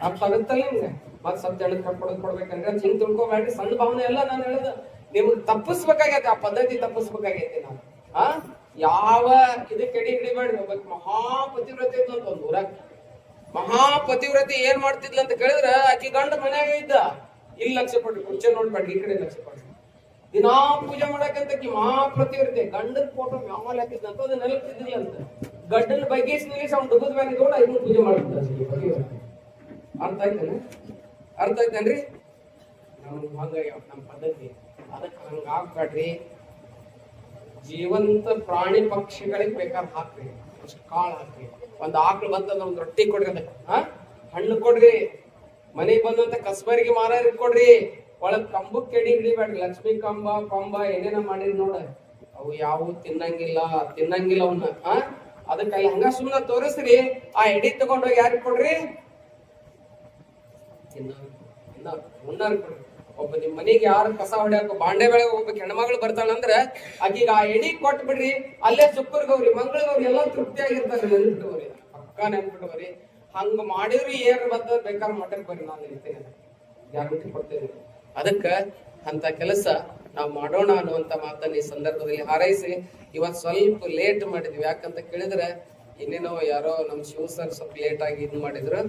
ಅರ್ಥ ಆಗುತ್ತಲ್ಲ ನಿಮ್ಗೆ? ಮತ್ ಸ್ವಲ್ಪ ಜನಕ್ಕೆ ಕೊಟ್ಕೊಡೋದು ಕೊಡ್ಬೇಕಂದ್ರೆ ಚಿಂತೆ ತಿಳ್ಕೊಬೇಡ್ರಿ ಸಣ್ಣ ಭಾವನೆ ಎಲ್ಲ ನಾನು ಹೇಳೋದು. ನಿಮ್ಗೆ ತಪ್ಪಿಸ್ಬೇಕಾಗೈತೆ, ಆ ಪದ್ಧತಿ ತಪ್ಪಿಸ್ಬೇಕಾಗೈತೆ ನಾವು ಆ? ಯಾವ ಇದಕ್ಕೆ ಎಡಿ ಹಿಡಿಬೇಡ್ರಿ, ಒಬ್ಬಕ್ಕೆ ಮಹಾಪತಿವ್ರತೆ ಇತ್ತು ಅಂತ ಒಂದು ಊರಾಗ. ಮಹಾಪತಿವ್ರತೆ ಏನ್ ಮಾಡ್ತಿದ್ಲ ಅಂತ ಕೇಳಿದ್ರೆ, ಆಕಿ ಗಂಡ ಮನ್ಯಾಗ ಇದ್ದ. ಇಲ್ಲಿ ಲಕ್ಷ್ಯ ಕೊಡ್ರಿ ಕುರ್ಚಿ ನೋಡ್ಬೇಡ್ರಿ ಈ ಕಡೆ ಲಕ್ಷ್ಯ ಕೊಡ್ರಿ ದಿನಾ ಪೂಜೆ ಮಾಡಕಂತ ಮಹಾಪ್ರತಿ ಇರುತ್ತೆ. ಗಂಡನ ಫೋಟೋ ಮ್ಯಾಮಲ್ ಹಾಕಿದ್ನಂತ ಅದನ್ನ ನೆಲಕ್ತಿದ್ದಿಲ್ಲ ಅಂತ. ಗಂಡನ ಬಗ್ಗೆ ನಿಲ್ಲಿಸಿ ಅವ್ನು ಡುಬ್ಬದ ಮೇಲೆ ನೋಡಿ ಐದು ಪೂಜೆ ಮಾಡ್ತಿದ್ದ ಅರ್ಥ ಆಯ್ತೇನ? ಅರ್ಥ ಆಯ್ತೇನ್ರಿ? ನಮ್ಗೆ ಹಂಗ ನಮ್ಮ ಪದ್ಧತಿ. ಅದಕ್ಕೆ ಹಂಗ ಹಾಕ್ಬೇಡ್ರಿ ಜೀವಂತ ಪ್ರಾಣಿ ಪಕ್ಷಿಗಳಿಗೆ ಬೇಕಾದ್ರೆ ಹಾಕ್ರಿ. ಅಷ್ಟು ಕಾಳು ಹಾಕ್ರಿ. ಒಂದ್ ಆಕಳು ಬಂತಂದ್ರೆ ಒಂದ್ ರೊಟ್ಟಿ ಕೊಡ್ರಿ ಅದಕ್ಕೆ. ಹಣ್ಣು ಕೊಡ್ರಿ. ಮನೆಗೆ ಬಂದಂತ ಕಸ್ಬರಿಗೆ ಮಾರಾರಿ ಕೊಡ್ರಿ ಒಳಗ್ ಕಂಬಕ್ ಕೆಡಿ ಹಿಡಿಬೇಡ್ರಿ. ಲಕ್ಷ್ಮಿ ಕಂಬ ಕಂಬ ಏನೇನ ಮಾಡಿರಿ ನೋಡ. ಅವು ಯಾವ ತಿನ್ನಂಗಿಲ್ಲ ತಿನ್ನಂಗಿಲ್ಲ ಅವನ್ನ ಆ? ಅದಕ್ಕೆ ಹೆಂಗ ಸುಮ್ಮನೆ ತೋರಿಸ್ರಿ. ಆ ಎಡಿ ತಗೊಂಡೋಗಿ ಯಾರಿಗೆ ಕೊಡ್ರಿ? ಉಣ್ಣೋರು ಒಬ್ಬ ನಿಮ್ ಮನೆಗೆ ಯಾರು ಕಸ ಹೊಡ್ಯಾಕ ಬಾಂಡೆ ಬೆಳಗ್ಗೆ ಒಬ್ಬ ಹೆಣ್ಮಗಳು ಬರ್ತಾಳಂದ್ರ ಆಕೀಗ ಆ ಎಡಿ ಕೊಟ್ ಬಿಡ್ರಿ ಅಲ್ಲೇ ಶುಕ್ರ ಗೌರಿ ಮಂಗಳ ಗೌರಿ ಎಲ್ಲ ತೃಪ್ತಿಯಾಗಿರ್ತಾರೆ. ನೆನ್ಪಿಟ್ಕೋರಿ ಪಕ್ಕ ನೆನ್ಪಿಟ್ಕೋರಿ ಹಂಗ ಮಾಡಿದ್ರು ಏನ್ ಬಂದ ಬೇಕಾದ್ರೆ ಮಠಕ್ಕೆ ಬರ್ರಿ ನಾನು ಜಾಗೃತಿ ಕೊಡ್ತೇನೆ ಅದಕ್ಕ ಅಂತ ಕೆಲಸ ನಾವು ಮಾಡೋಣ ಅನ್ನುವಂತ ಮಾತನ್ನ ಈ ಸಂದರ್ಭದಲ್ಲಿ ಹಾರೈಸಿ, ಇವತ್ತು ಸ್ವಲ್ಪ ಲೇಟ್ ಮಾಡಿದ್ವಿ. ಯಾಕಂತ ಕೇಳಿದ್ರೆ ಇನ್ನೇನೋ ಯಾರೋ ನಮ್ಮ ಶಿವ ಸರ್ ಸ್ವಲ್ಪ ಲೇಟ್ ಆಗಿ ಇದ್ ಮಾಡಿದ್ರು.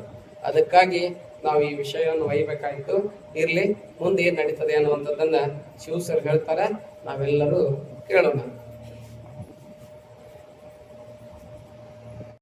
ಅದಕ್ಕಾಗಿ ನಾವು ಈ ವಿಷಯವನ್ನು ಒಯ್ಯಬೇಕಾಯಿತು ಇರ್ಲಿ, ಮುಂದೆ ಏನ್ ನಡೀತದೆ ಅನ್ನುವಂಥದ್ದನ್ನ ಶಿವ ಸರ್ ಹೇಳ್ತಾರೆ. ನಾವೆಲ್ಲರೂ ಕೇಳೋಣ.